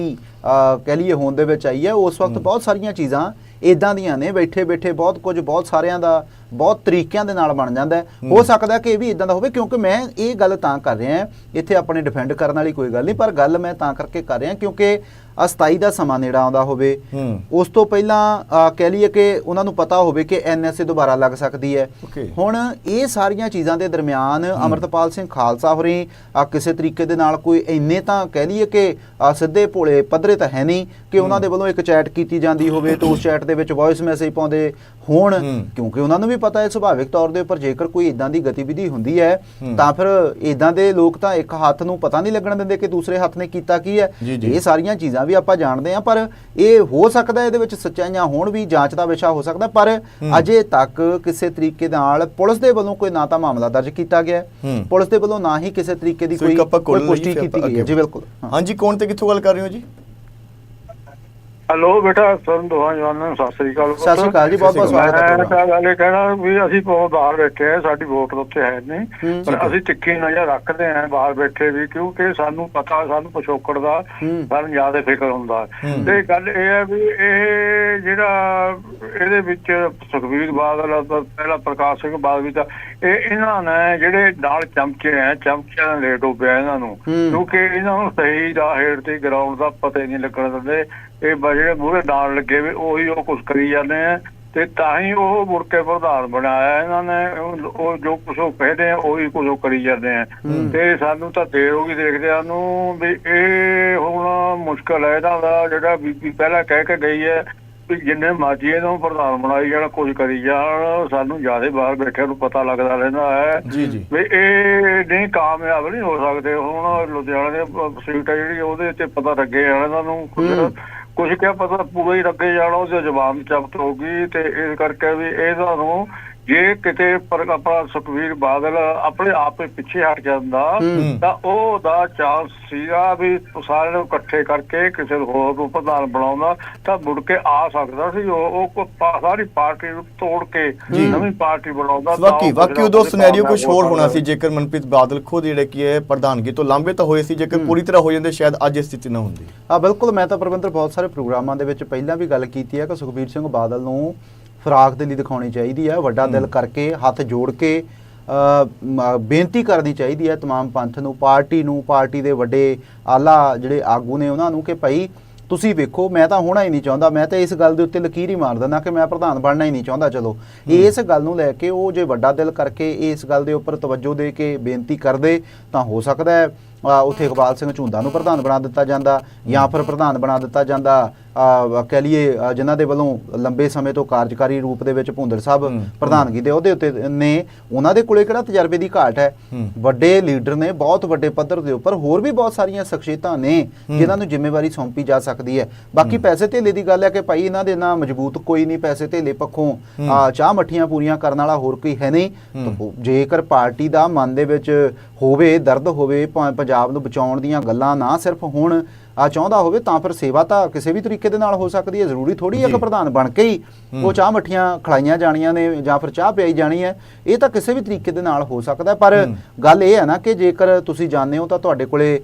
Speaker 2: ਕਹਿ ਲਈਏ ਹੋਂਦ ਦੇ ਵਿੱਚ ਆਈ ਹੈ ਉਸ ਵਕਤ। ਬਹੁਤ ਸਾਰੀਆਂ ਚੀਜ਼ਾਂ ਇਦਾਂ ਦੀਆਂ ਨੇ ਬੈਠੇ ਬੈਠੇ ਬਹੁਤ ਕੁਝ ਬਹੁਤ ਸਾਰਿਆਂ ਦਾ ਬਹੁਤ ਤਰੀਕਿਆਂ ਦੇ ਨਾਲ ਬਣ ਜਾਂਦਾ ਹੂੰ। ਸਕਦਾ ਕਿ ਇਹ ਵੀ ਇਦਾਂ ਦਾ ਹੋਵੇ ਕਿਉਂਕਿ ਮੈਂ ਇਹ ਗੱਲ ਤਾਂ ਕਰ ਰਿਹਾ ਇੱਥੇ ਆਪਣੇ ਡਿਫੈਂਡ ਕਰਨ ਵਾਲੀ ਕੋਈ ਗੱਲ ਨਹੀਂ ਪਰ ਗੱਲ ਮੈਂ ਤਾਂ ਕਰਕੇ ਕਰ ਰਿਹਾ ਕਿਉਂਕਿ ਆ 27 ਦਾ ਸਮਾਂ ਨੇੜਾ ਆਉਂਦਾ ਹੋਵੇ। ਉਸ ਤੋਂ ਪਹਿਲਾਂ ਕਹਿ ਲਈਏ ਕਿ ਉਹਨਾਂ ਨੂੰ ਪਤਾ ਹੋਵੇ ਕਿ ਐਨਐਸਏ ਦੁਬਾਰਾ ਲੱਗ ਸਕਦੀ ਹੈ. ਹੁਣ ਇਹ ਸਾਰੀਆਂ ਚੀਜ਼ਾਂ ਦੇ ਦਰਮਿਆਨ ਅਮਰਤਪਾਲ ਸਿੰਘ ਖਾਲਸਾ ਹੋਰੀ ਕਿਸੇ ਤਰੀਕੇ ਦੇ ਨਾਲ ਕੋਈ ਇੰਨੇ ਤਾਂ ਕਹਿ ਲਈਏ ਕਿ ਸਿੱਧੇ ਭੋਲੇ ਪੱਧਰੇ ਤਾਂ ਹੈ ਨਹੀਂ ਕਿ ਉਹਨਾਂ ਦੇ ਵੱਲੋਂ ਇੱਕ ਚੈਟ ਕੀਤੀ ਜਾਂਦੀ ਹੋਵੇ ਤੇ ਉਸ ਚੈਟ ਦੇ ਵਿੱਚ ਵੌਇਸ ਮੈਸੇਜ ਪਾਉਂਦੇ ਹੋਣ। ਕਿਉਂਕਿ ਉਹਨਾਂ ਨੂੰ ਵੀ ਪਤਾ ਹੈ ਸੁਭਾਵਿਕ ਤੌਰ ਦੇ ਉੱਪਰ ਜੇਕਰ ਕੋਈ ਇਦਾਂ ਦੀ ਗਤੀਵਿਧੀ ਹੁੰਦੀ ਹੈ। ਤਾਂ ਫਿਰ ਇਦਾਂ ਦੇ ਲੋਕ ਤਾਂ ਇੱਕ ਹੱਥ ਨੂੰ ਪਤਾ ਨਹੀਂ ਲੱਗਣ ਦਿੰਦੇ ਕਿ ਦੂਸਰੇ ਹੱਥ ਨੇ ਕੀਤਾ ਕੀ ਹੈ। ਇਹ ਸਾਰੀਆਂ ਚੀਜ਼ਾਂ ਵੀ ਆਪਾਂ ਜਾਣਦੇ ਹਾਂ ਪਰ ਇਹ ਹੋ ਸਕਦਾ ਇਹਦੇ ਵਿੱਚ ਸੱਚਾਈਆਂ ਹੋਣ ਵੀ ਜਾਂਚ ਦਾ ਵਿਸ਼ਾ ਹੋ ਸਕਦਾ ਪਰ। ਅਜੇ ਤੱਕ ਕਿਸੇ ਤਰੀਕੇ ਨਾਲ ਪੁਲਿਸ ਦੇ ਵੱਲੋਂ ਕੋਈ ਨਾ ਤਾਂ ਮਾਮਲਾ ਦਰਜ ਕੀਤਾ ਗਿਆ। ਪੁਲਿਸ ਦੇ ਵੱਲੋਂ ਨਾ ਹੀ ਕਿਸੇ ਤਰੀਕੇ ਦੀ ਕੋਈ ਪੁਸ਼ਟੀ ਕੀਤੀ ਗਈ ਹੈ ਜੀ ਬਿਲਕੁਲ।
Speaker 1: ਹਾਂਜੀ ਕੌਣ ਤੇ ਕਿੱਥੋਂ ਗੱਲ ਕਰ ਰਹੇ ਹੋ ਜੀ
Speaker 5: ਹੈਲੋ ਬੇਟਾ ਤੁਹਾਨੂੰ ਦੋਹਾਂ ਜਵਾਨਾਂ ਨੂੰ ਸਤਿ ਸ੍ਰੀ ਅਕਾਲ
Speaker 2: ਸਤਿ ਸ਼੍ਰੀ ਅਕਾਲ ਜੀ ਬਹੁਤ ਬਹੁਤ ਸਵਾਗਤ ਹੈ
Speaker 5: ਮੈਂ ਤਾਂ ਗੱਲ ਇਹ ਕਹਿਣਾ ਵੀ ਅਸੀਂ ਬਹੁਤ ਬਾਹਰ ਬੈਠੇ ਆ ਸਾਡੀ ਵੋਟ ਉੱਥੇ ਹੈ ਨਹੀਂ। ਪਰ ਅਸੀਂ ਤਿੱਖੀ ਨਜ਼ਰ ਰੱਖਦੇ ਆ ਬਾਹਰ ਬੈਠੇ ਵੀ ਕਿਉਂਕਿ ਸਾਨੂੰ ਪਤਾ ਸਾਨੂੰ ਪਿਛੋਕੜ ਦਾ। ਸਾਨੂੰ ਜ਼ਿਆਦਾ ਫਿਕਰ ਹੁੰਦਾ। ਤੇ ਗੱਲ ਇਹ ਹੈ ਵੀ ਇਹ ਜਿਹੜਾ ਇਹਦੇ ਵਿੱਚ ਸੁਖਬੀਰ ਬਾਦਲ ਪਹਿਲਾਂ ਪ੍ਰਕਾਸ਼ ਸਿੰਘ ਬਾਦਲ ਵੀ ਤਾਂ ਇਹ ਇਹਨਾਂ ਨੇ ਜਿਹੜੇ ਨਾਲ ਚਮਚੇ ਆ ਚਮਚਿਆਂ ਨੇ ਲੇਟ ਹੋ ਪਿਆ ਇਹਨਾਂ ਨੂੰ। ਕਿਉਂਕਿ ਇਹਨਾਂ ਨੂੰ ਸਹੀ ਰਾਹ ਹੇਠ ਤੇ ਗਰਾਊਂਡ ਦਾ ਪਤਾ ਹੀ ਨਹੀਂ ਲੱਗਣ ਦਿੰਦੇ ਇਹ ਬ- ਜਿਹੜੇ ਮੂਹਰੇ ਨਾਲ ਲੱਗੇ ਵੀ ਉਹੀ ਉਹ ਕੁਝ ਕਰੀ ਜਾਂਦੇ ਆ ਤੇ ਤਾਂ ਹੀ ਉਹ ਮੁੜ ਕੇ ਪ੍ਰਧਾਨ ਬਣਾਇਆ ਇਹਨਾਂ ਨੇ ਉਹ ਜੋ ਕੁਝ ਉਹ ਕਹਿੰਦੇ ਆ ਉਹੀ ਕੁਝ ਉਹ ਕਰੀ ਜਾਂਦੇ ਆ। ਤੇ ਸਾਨੂੰ ਤਾਂ ਦੇਰ ਹੋ ਗਈ ਦੇਖਦਿਆਂ ਨੂੰ ਵੀ ਇਹ ਹੁਣ ਮੁਸ਼ਕਲ ਹੈ ਇਹਨਾਂ ਦਾ ਜਿਹੜਾ ਬੀਬੀ ਪਹਿਲਾਂ ਕਹਿ ਕੇ ਗਈ ਹੈ ਵੀ ਜਿੰਨੇ ਮਰਜ਼ੀ ਇਹਨੂੰ ਪ੍ਰਧਾਨ ਬਣਾਈ ਜਾਣ ਕੁਝ ਕਰੀ ਜਾਣ ਸਾਨੂੰ ਜ਼ਿਆਦਾ ਬਾਹਰ ਬੈਠਿਆਂ ਨੂੰ ਪਤਾ ਲੱਗਦਾ ਰਹਿੰਦਾ ਹੈ। ਵੀ ਇਹ ਨਹੀਂ ਕਾਮਯਾਬ ਨਹੀਂ ਹੋ ਸਕਦੇ ਹੁਣ ਲੁਧਿਆਣਾ ਦੇ ਸੀਟ ਆ ਜਿਹੜੀ ਉਹਦੇ ਤੇ ਪਤਾ ਲੱਗੇ ਜਾਣਾ ਇਹਨਾਂ ਨੂੰ। ਕੁਝ- ਕਿਹਾ ਪਤਾ ਪੂਰਾ ਹੀ ਲੱਗੇ ਜਾਣਾ, ਉਹਦੇ ਜਵਾਬ ਜ਼ਬਤ ਹੋ ਗਈ ਤੇ ਇਸ ਕਰਕੇ ਵੀ ਇਹ ਨੂੰ ਜੇ ਕਿਤੇ ਪਰ ਆਪਣਾ ਸੁਖਵੀਰ ਬਾਦਲ ਆਪਣੇ ਆਪ ਹੀ ਪਿੱਛੇ ਹਟ ਜਾਂਦਾ। ਤਾਂ ਉਹਦਾ ਚਾਂਸ ਸੀਗਾ ਵੀ ਸਾਰਿਆਂ ਨੂੰ ਇਕੱਠੇ ਕਰਕੇ ਕਿਸੇ ਹੋਰ ਨੂੰ ਪ੍ਰਧਾਨ ਬਣਾਉਂਦਾ ਤਾਂ ਮੁੜ ਕੇ ਆ ਸਕਦਾ ਸੀ ਉਹ ਉਹ ਸਾਰੀ ਪਾਰਟੀ ਨੂੰ ਤੋੜ ਕੇ ਨਵੀਂ ਪਾਰਟੀ ਬਣਾਉਂਦਾ ਤਾਂ
Speaker 1: ਵਾਕਈ
Speaker 5: ਉਹ
Speaker 1: ਵਾਕਈ
Speaker 5: ਜਿਹੜਾ
Speaker 1: ਉਦੋਂ ਸਿਨੈਰੀਓ ਕੁਝ ਹੋਰ ਹੋਣਾ। ਸੀ ਜੇਕਰ ਮਨਪ੍ਰੀਤ ਬਾਦਲ ਖੁਦ ਜਿਹੜੇ ਕੀ ਹੈ ਪ੍ਰਧਾਨਗੀ ਤੋਂ ਲਾਂਬੇ ਤਾਂ ਹੋਏ ਸੀ ਜੇਕਰ ਪੂਰੀ ਤਰ੍ਹਾਂ ਹੋ ਜਾਂਦੇ ਸ਼ਾਇਦ ਅੱਜ ਇਹ ਸਥਿਤੀ ਨਾ ਹੁੰਦੀ
Speaker 2: ਆ ਬਿਲਕੁਲ ਮੈਂ ਤਾਂ ਪ੍ਰਬੰਧਰ ਬਹੁਤ ਸਾਰੇ ਪ੍ਰੋਗਰਾਮਾਂ ਦੇ ਵਿੱਚ ਪਹਿਲਾਂ ਵੀ ਗੱਲ ਕੀਤੀ ਹੈ ਕਿ ਸੁਖਬੀਰ ਸਿੰਘ ਬਾਦਲ ਨੂੰ ਫਰਾਕ ਦਿਲੀ ਦਿਖਾਉਣੀ ਚਾਹੀਦੀ ਹੈ ਵੱਡਾ ਦਿਲ ਕਰਕੇ ਹੱਥ ਜੋੜ ਕੇ ਅ, ਮ- ਬੇਨਤੀ ਕਰਨੀ ਚਾਹੀਦੀ ਹੈ तमाम ਪੰਥ ਨੂੰ ਪਾਰਟੀ ਨੂੰ ਪਾਰਟੀ ਦੇ ਵੱਡੇ ਆਲਾ ਜਿਹੜੇ ਆਗੂ ਨੇ ਉਹਨਾਂ ਨੂੰ ਕਿ ਭਾਈ ਤੁਸੀਂ ਵੇਖੋ ਮੈਂ ਤਾਂ ਹੋਣਾ ਹੀ ਨਹੀਂ ਚਾਹੁੰਦਾ ਮੈਂ ਤਾਂ ਇਸ ਗੱਲ ਦੇ ਉੱਤੇ ਲਕੀਰ ਹੀ ਮਾਰ ਦਿੰਦਾ ਕਿ ਮੈਂ ਪ੍ਰਧਾਨ ਬਣਨਾ ਹੀ ਨਹੀਂ ਚਾਹੁੰਦਾ ਚਲੋ ਇਸ ਗੱਲ ਨੂੰ ਲੈ ਕੇ ਉਹ ਜੇ ਵੱਡਾ ਦਿਲ ਕਰਕੇ ਇਸ ਗੱਲ ਦੇ ਉੱਪਰ ਤਵੱਜੋ ਦੇ ਕੇ ਬੇਨਤੀ ਕਰਦੇ ਤਾਂ ਹੋ ਸਕਦਾ ਹੈ ਅ, ਉੱਥੇ ਇਕਬਾਲ ਸਿੰਘ ਝੁੰਦਾ ਨੂੰ ਪ੍ਰਧਾਨ ਬਣਾ ਦਿੱਤਾ ਜਾਂਦਾ ਜਾਂ ਫਿਰ ਪ੍ਰਧਾਨ ਬਣਾ ਦਿੱਤਾ ਜਾਂਦਾ। ਕਹਿ ਲਈਏ ਜਿਨ੍ਹਾਂ ਦੇ ਵੱਲੋਂ ਲੰਬੇ ਸਮੇਂ ਤੋਂ ਕਾਰਜਕਾਰੀ ਰੂਪ ਦੇ ਵਿੱਚ ਭੁੰਦਰ ਸਾਹਿਬ ਪ੍ਰਧਾਨਗੀ ਦੇ ਉਹਦੇ ਉੱਤੇ ਨੇ ਉਹਨਾਂ ਦੇ ਕੋਲੇ ਕਿਹੜਾ ਤਜਰਬੇ ਦੀ ਘਾਟ ਹੈ। ਵੱਡੇ ਲੀਡਰ ਨੇ ਬਹੁਤ ਵੱਡੇ ਪੱਧਰ ਦੇ ਉੱਪਰ ਹੋਰ ਵੀ ਬਹੁਤ ਸਾਰੀਆਂ ਸ਼ਖਸੀਅਤਾਂ ਨੇ ਜਿਨ੍ਹਾਂ ਨੂੰ ਜ਼ਿੰਮੇਵਾਰੀ ਸੌਂਪੀ ਜਾ ਸਕਦੀ ਹੈ। ਬਾਕੀ ਪੈਸੇ ਧੇਲੇ ਦੀ ਗੱਲ ਹੈ ਕਿ ਭਾਈ ਇਹਨਾਂ ਦੇ ਨਾਲ ਮਜ਼ਬੂਤ ਕੋਈ ਨਹੀਂ ਪੈਸੇ ਧੇਲੇ ਪੱਖੋਂ ਚਾਹ ਮੱਠੀਆਂ ਪੂਰੀਆਂ ਕਰਨ ਵਾਲਾ ਹੋਰ ਕੋਈ ਹੈ ਨਹੀਂ। ਜੇਕਰ ਪਾਰਟੀ ਦਾ ਮਨ ਦੇ ਵਿੱਚ ਹੋਵੇ ਦਰਦ ਹੋਵੇ ਪੰਜਾਬ ਨੂੰ ਬਚਾਉਣ ਦੀਆਂ ਗੱਲਾਂ ਨਾ ਸਿਰਫ ਹੁਣ ਆ ਚਾਹੁੰਦਾ ਹੋਵੇ ਤਾਂ ਫਿਰ ਸੇਵਾ ਤਾਂ ਕਿਸੇ ਵੀ ਤਰੀਕੇ ਦੇ ਨਾਲ ਹੋ ਸਕਦੀ ਹੈ ਜ਼ਰੂਰੀ ਥੋੜੀ ਹੈ ਕਿ
Speaker 1: ਜੀ।
Speaker 2: ਪ੍ਰਧਾਨ ਬਣ ਕੇ ਹੀ ਉਹ ਚਾਹ ਮੱਠੀਆਂ ਖਲਾਈਆਂ ਜਾਣੀਆਂ ਨੇ ਜਾਂ ਫਿਰ ਚਾਹ ਪਿਆਈ ਜਾਣੀ ਹੈ ਇਹ ਤਾਂ ਕਿਸੇ ਵੀ ਤਰੀਕੇ ਦੇ ਨਾਲ ਹੋ ਸਕਦਾ। ਪਰ ਗੱਲ ਇਹ ਹੈ ਨਾ ਕਿ ਜੇਕਰ ਤੁਸੀਂ ਜਾਣਦੇ ਹੋ ਤਾਂ ਤੁਹਾਡੇ ਕੋਲੇ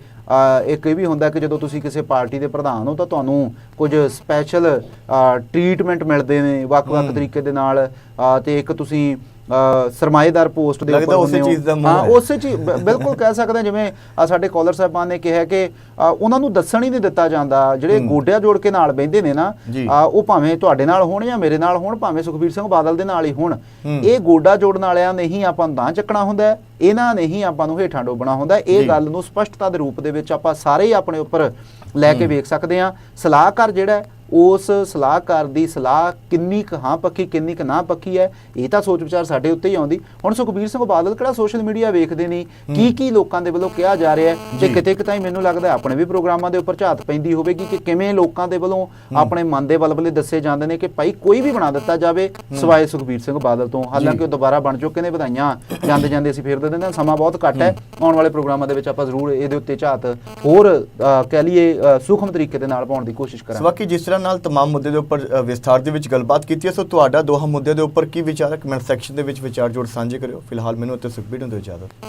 Speaker 2: ਇੱਕ ਇਹ ਵੀ ਹੁੰਦਾ ਕਿ ਜਦੋਂ ਤੁਸੀਂ ਕਿਸੇ ਪਾਰਟੀ ਦੇ ਪ੍ਰਧਾਨ ਹੋ ਤਾਂ ਤੁਹਾਨੂੰ ਕੁਝ ਸਪੈਸ਼ਲ ਟ੍ਰੀਟਮੈਂਟ ਮਿਲਦੇ ਨੇ ਵੱਖ-ਵੱਖ ਤਰੀਕੇ ਦੇ ਨਾਲ ਤੇ ਇੱਕ ਤੁਸੀਂ ਸਰਮਾਏਦਾਰ ਪੋਸਟ ਦੇ ਉੱਪਰ
Speaker 1: ਉਸੇ
Speaker 2: ਹੁੰਦੇ ਹੋ।
Speaker 1: ਦਾ।
Speaker 2: ਉਸੇ ਚੀਜ਼ ਬਿਲਕੁਲ ਕਹਿ ਸਕਦੇ ਜਿਵੇਂ ਆ ਸਾਡੇ ਕਾਲਰ ਸਾਹਿਬਾਨ ਨੇ ਕਿਹਾ ਕਿ ਉਹਨਾਂ ਨੂੰ ਦੱਸਣ ਹੀ ਨਹੀਂ ਦਿੱਤਾ ਜਾਂਦਾ ਜਿਹੜੇ ਗੋਡਿਆਂ ਜੋੜ ਕੇ ਨਾਲ ਬਹਿੰਦੇ ਨੇ ਨਾ। ਆ, ਉਹ ਭਾਵੇਂ ਤੁਹਾਡੇ ਨਾਲ ਹੋਣ ਜਾਂ ਮੇਰੇ ਨਾਲ ਹੋਣ ਭਾਵੇਂ ਸੁਖਬੀਰ ਸਿੰਘ ਬਾਦਲ ਦੇ ਨਾਲ ਹੀ ਹੋਣ। ਇਹ ਗੋਡਾ ਜੋੜਨ ਵਾਲਿਆਂ ਨੇ ਹੀ ਆਪਾਂ ਨੂੰ ਤਾਂ ਚੱਕਣਾ ਹੁੰਦਾ ਇਹਨਾਂ ਨੇ ਹੀ ਆਪਾਂ ਨੂੰ ਹੇਠਾਂ ਡੋਬਣਾ ਹੁੰਦਾ। ਇਹ ਗੱਲ ਨੂੰ ਸਪਸ਼ਟਤਾ ਦੇ ਰੂਪ ਦੇ ਵਿੱਚ ਆਪਾਂ ਸਾਰੇ ਹੀ ਆਪਣੇ ਉੱਪਰ ਲੈ ਕੇ ਵੇਖ ਸਕਦੇ ਹਾਂ ਸਲਾਹਕਾਰ ਜਿਹੜਾ ਉਸ ਸਲਾਹਕਾਰ ਦੀ ਸਲਾਹ ਕਿੰਨੀ ਕੁ ਹਾਂ ਪੱਕੀ ਕਿੰਨੀ ਕੁ ਨਾ ਪੱਕੀ ਹੈ ਇਹ ਤਾਂ ਸੋਚ ਵਿਚਾਰ ਸਾਡੇ ਉੱਤੇ ਹੀ ਆਉਂਦੀ। ਹੁਣ ਸੁਖਬੀਰ ਸਿੰਘ ਬਾਦਲ ਕਿਹੜਾ ਸੋਸ਼ਲ ਮੀਡੀਆ ਵੇਖਦੇ ਨਹੀਂ ਕੀ ਕੀ ਲੋਕਾਂ ਦੇ ਵੱਲੋਂ ਕਿਹਾ ਜਾ ਰਿਹਾ ਹੈ? ਤੇ। ਕਿਤੇ ਕਿਤੇ ਮੈਨੂੰ ਲੱਗਦਾ ਆਪਣੇ ਵੀ ਪ੍ਰੋਗਰਾਮਾਂ ਦੇ ਉੱਪਰ ਝਾਤ ਪੈਂਦੀ ਹੋਵੇਗੀ ਕਿ ਕਿਵੇਂ ਲੋਕਾਂ ਦੇ ਵੱਲੋਂ ਆਪਣੇ ਮਨ ਦੇ ਬਲਬਲੇ ਦੱਸੇ ਜਾਂਦੇ ਨੇ ਕਿ ਭਾਈ ਕੋਈ ਵੀ ਬਣਾ ਦਿੱਤਾ ਜਾਵੇ ਸਿਵਾਏ ਸੁਖਬੀਰ ਸਿੰਘ ਬਾਦਲ ਤੋਂ। ਹਾਲਾਂਕਿ ਉਹ ਦੁਬਾਰਾ ਬਣ ਚੁੱਕੇ ਨੇ ਵਧਾਈਆਂ ਜਾਂਦੇ ਜਾਂਦੇ ਅਸੀਂ ਫੇਰ ਦੇ ਦਿੰਦੇ ਹਾਂ। ਸਮਾਂ ਬਹੁਤ ਘੱਟ ਹੈ। ਆਉਣ ਵਾਲੇ ਪ੍ਰੋਗਰਾਮਾਂ ਦੇ ਵਿੱਚ ਆਪਾਂ ਜ਼ਰੂਰ ਇਹਦੇ ਉੱਤੇ ਝਾਤ ਹੋਰ ਕਹਿ ਲਈਏ ਸੂਖਮ ਤਰੀਕੇ ਦੇ ਨਾਲ ਪਾਉਣ ਦੀ ਕੋਸ਼ਿਸ਼ ਕਰਾਂਗੇ।
Speaker 1: ਸਵਾਕੀ ਜਿਸ ਤਰ੍ਹਾਂ ਨਾਲ तमाम ਮੁੱਦੇ ਦੇ ਉੱਪਰ ਅ, ਵਿਸਥਾਰ ਦੇ ਵਿੱਚ ਗੱਲਬਾਤ ਕੀਤੀ ਹੈ ਸੋ ਤੁਹਾਡਾ ਦੋਹਾਂ ਮੁੱਦੇ ਦੇ ਉੱਪਰ ਕੀ ਵਿਚਾਰ ਹੈ ਕਮੈਂਟ ਸੈਕਸ਼ਨ ਦੇ ਵਿੱਚ ਵਿਚਾਰ ਜੋੜ ਸਾਂਝੇ ਕਰਿਓ ਫਿਲਹਾਲ ਮੈਨੂੰ ਅਤੇ ਸੁਖਬੀਰ ਨੂੰ ਦਿਓ ਇਜਾਜ਼ਤ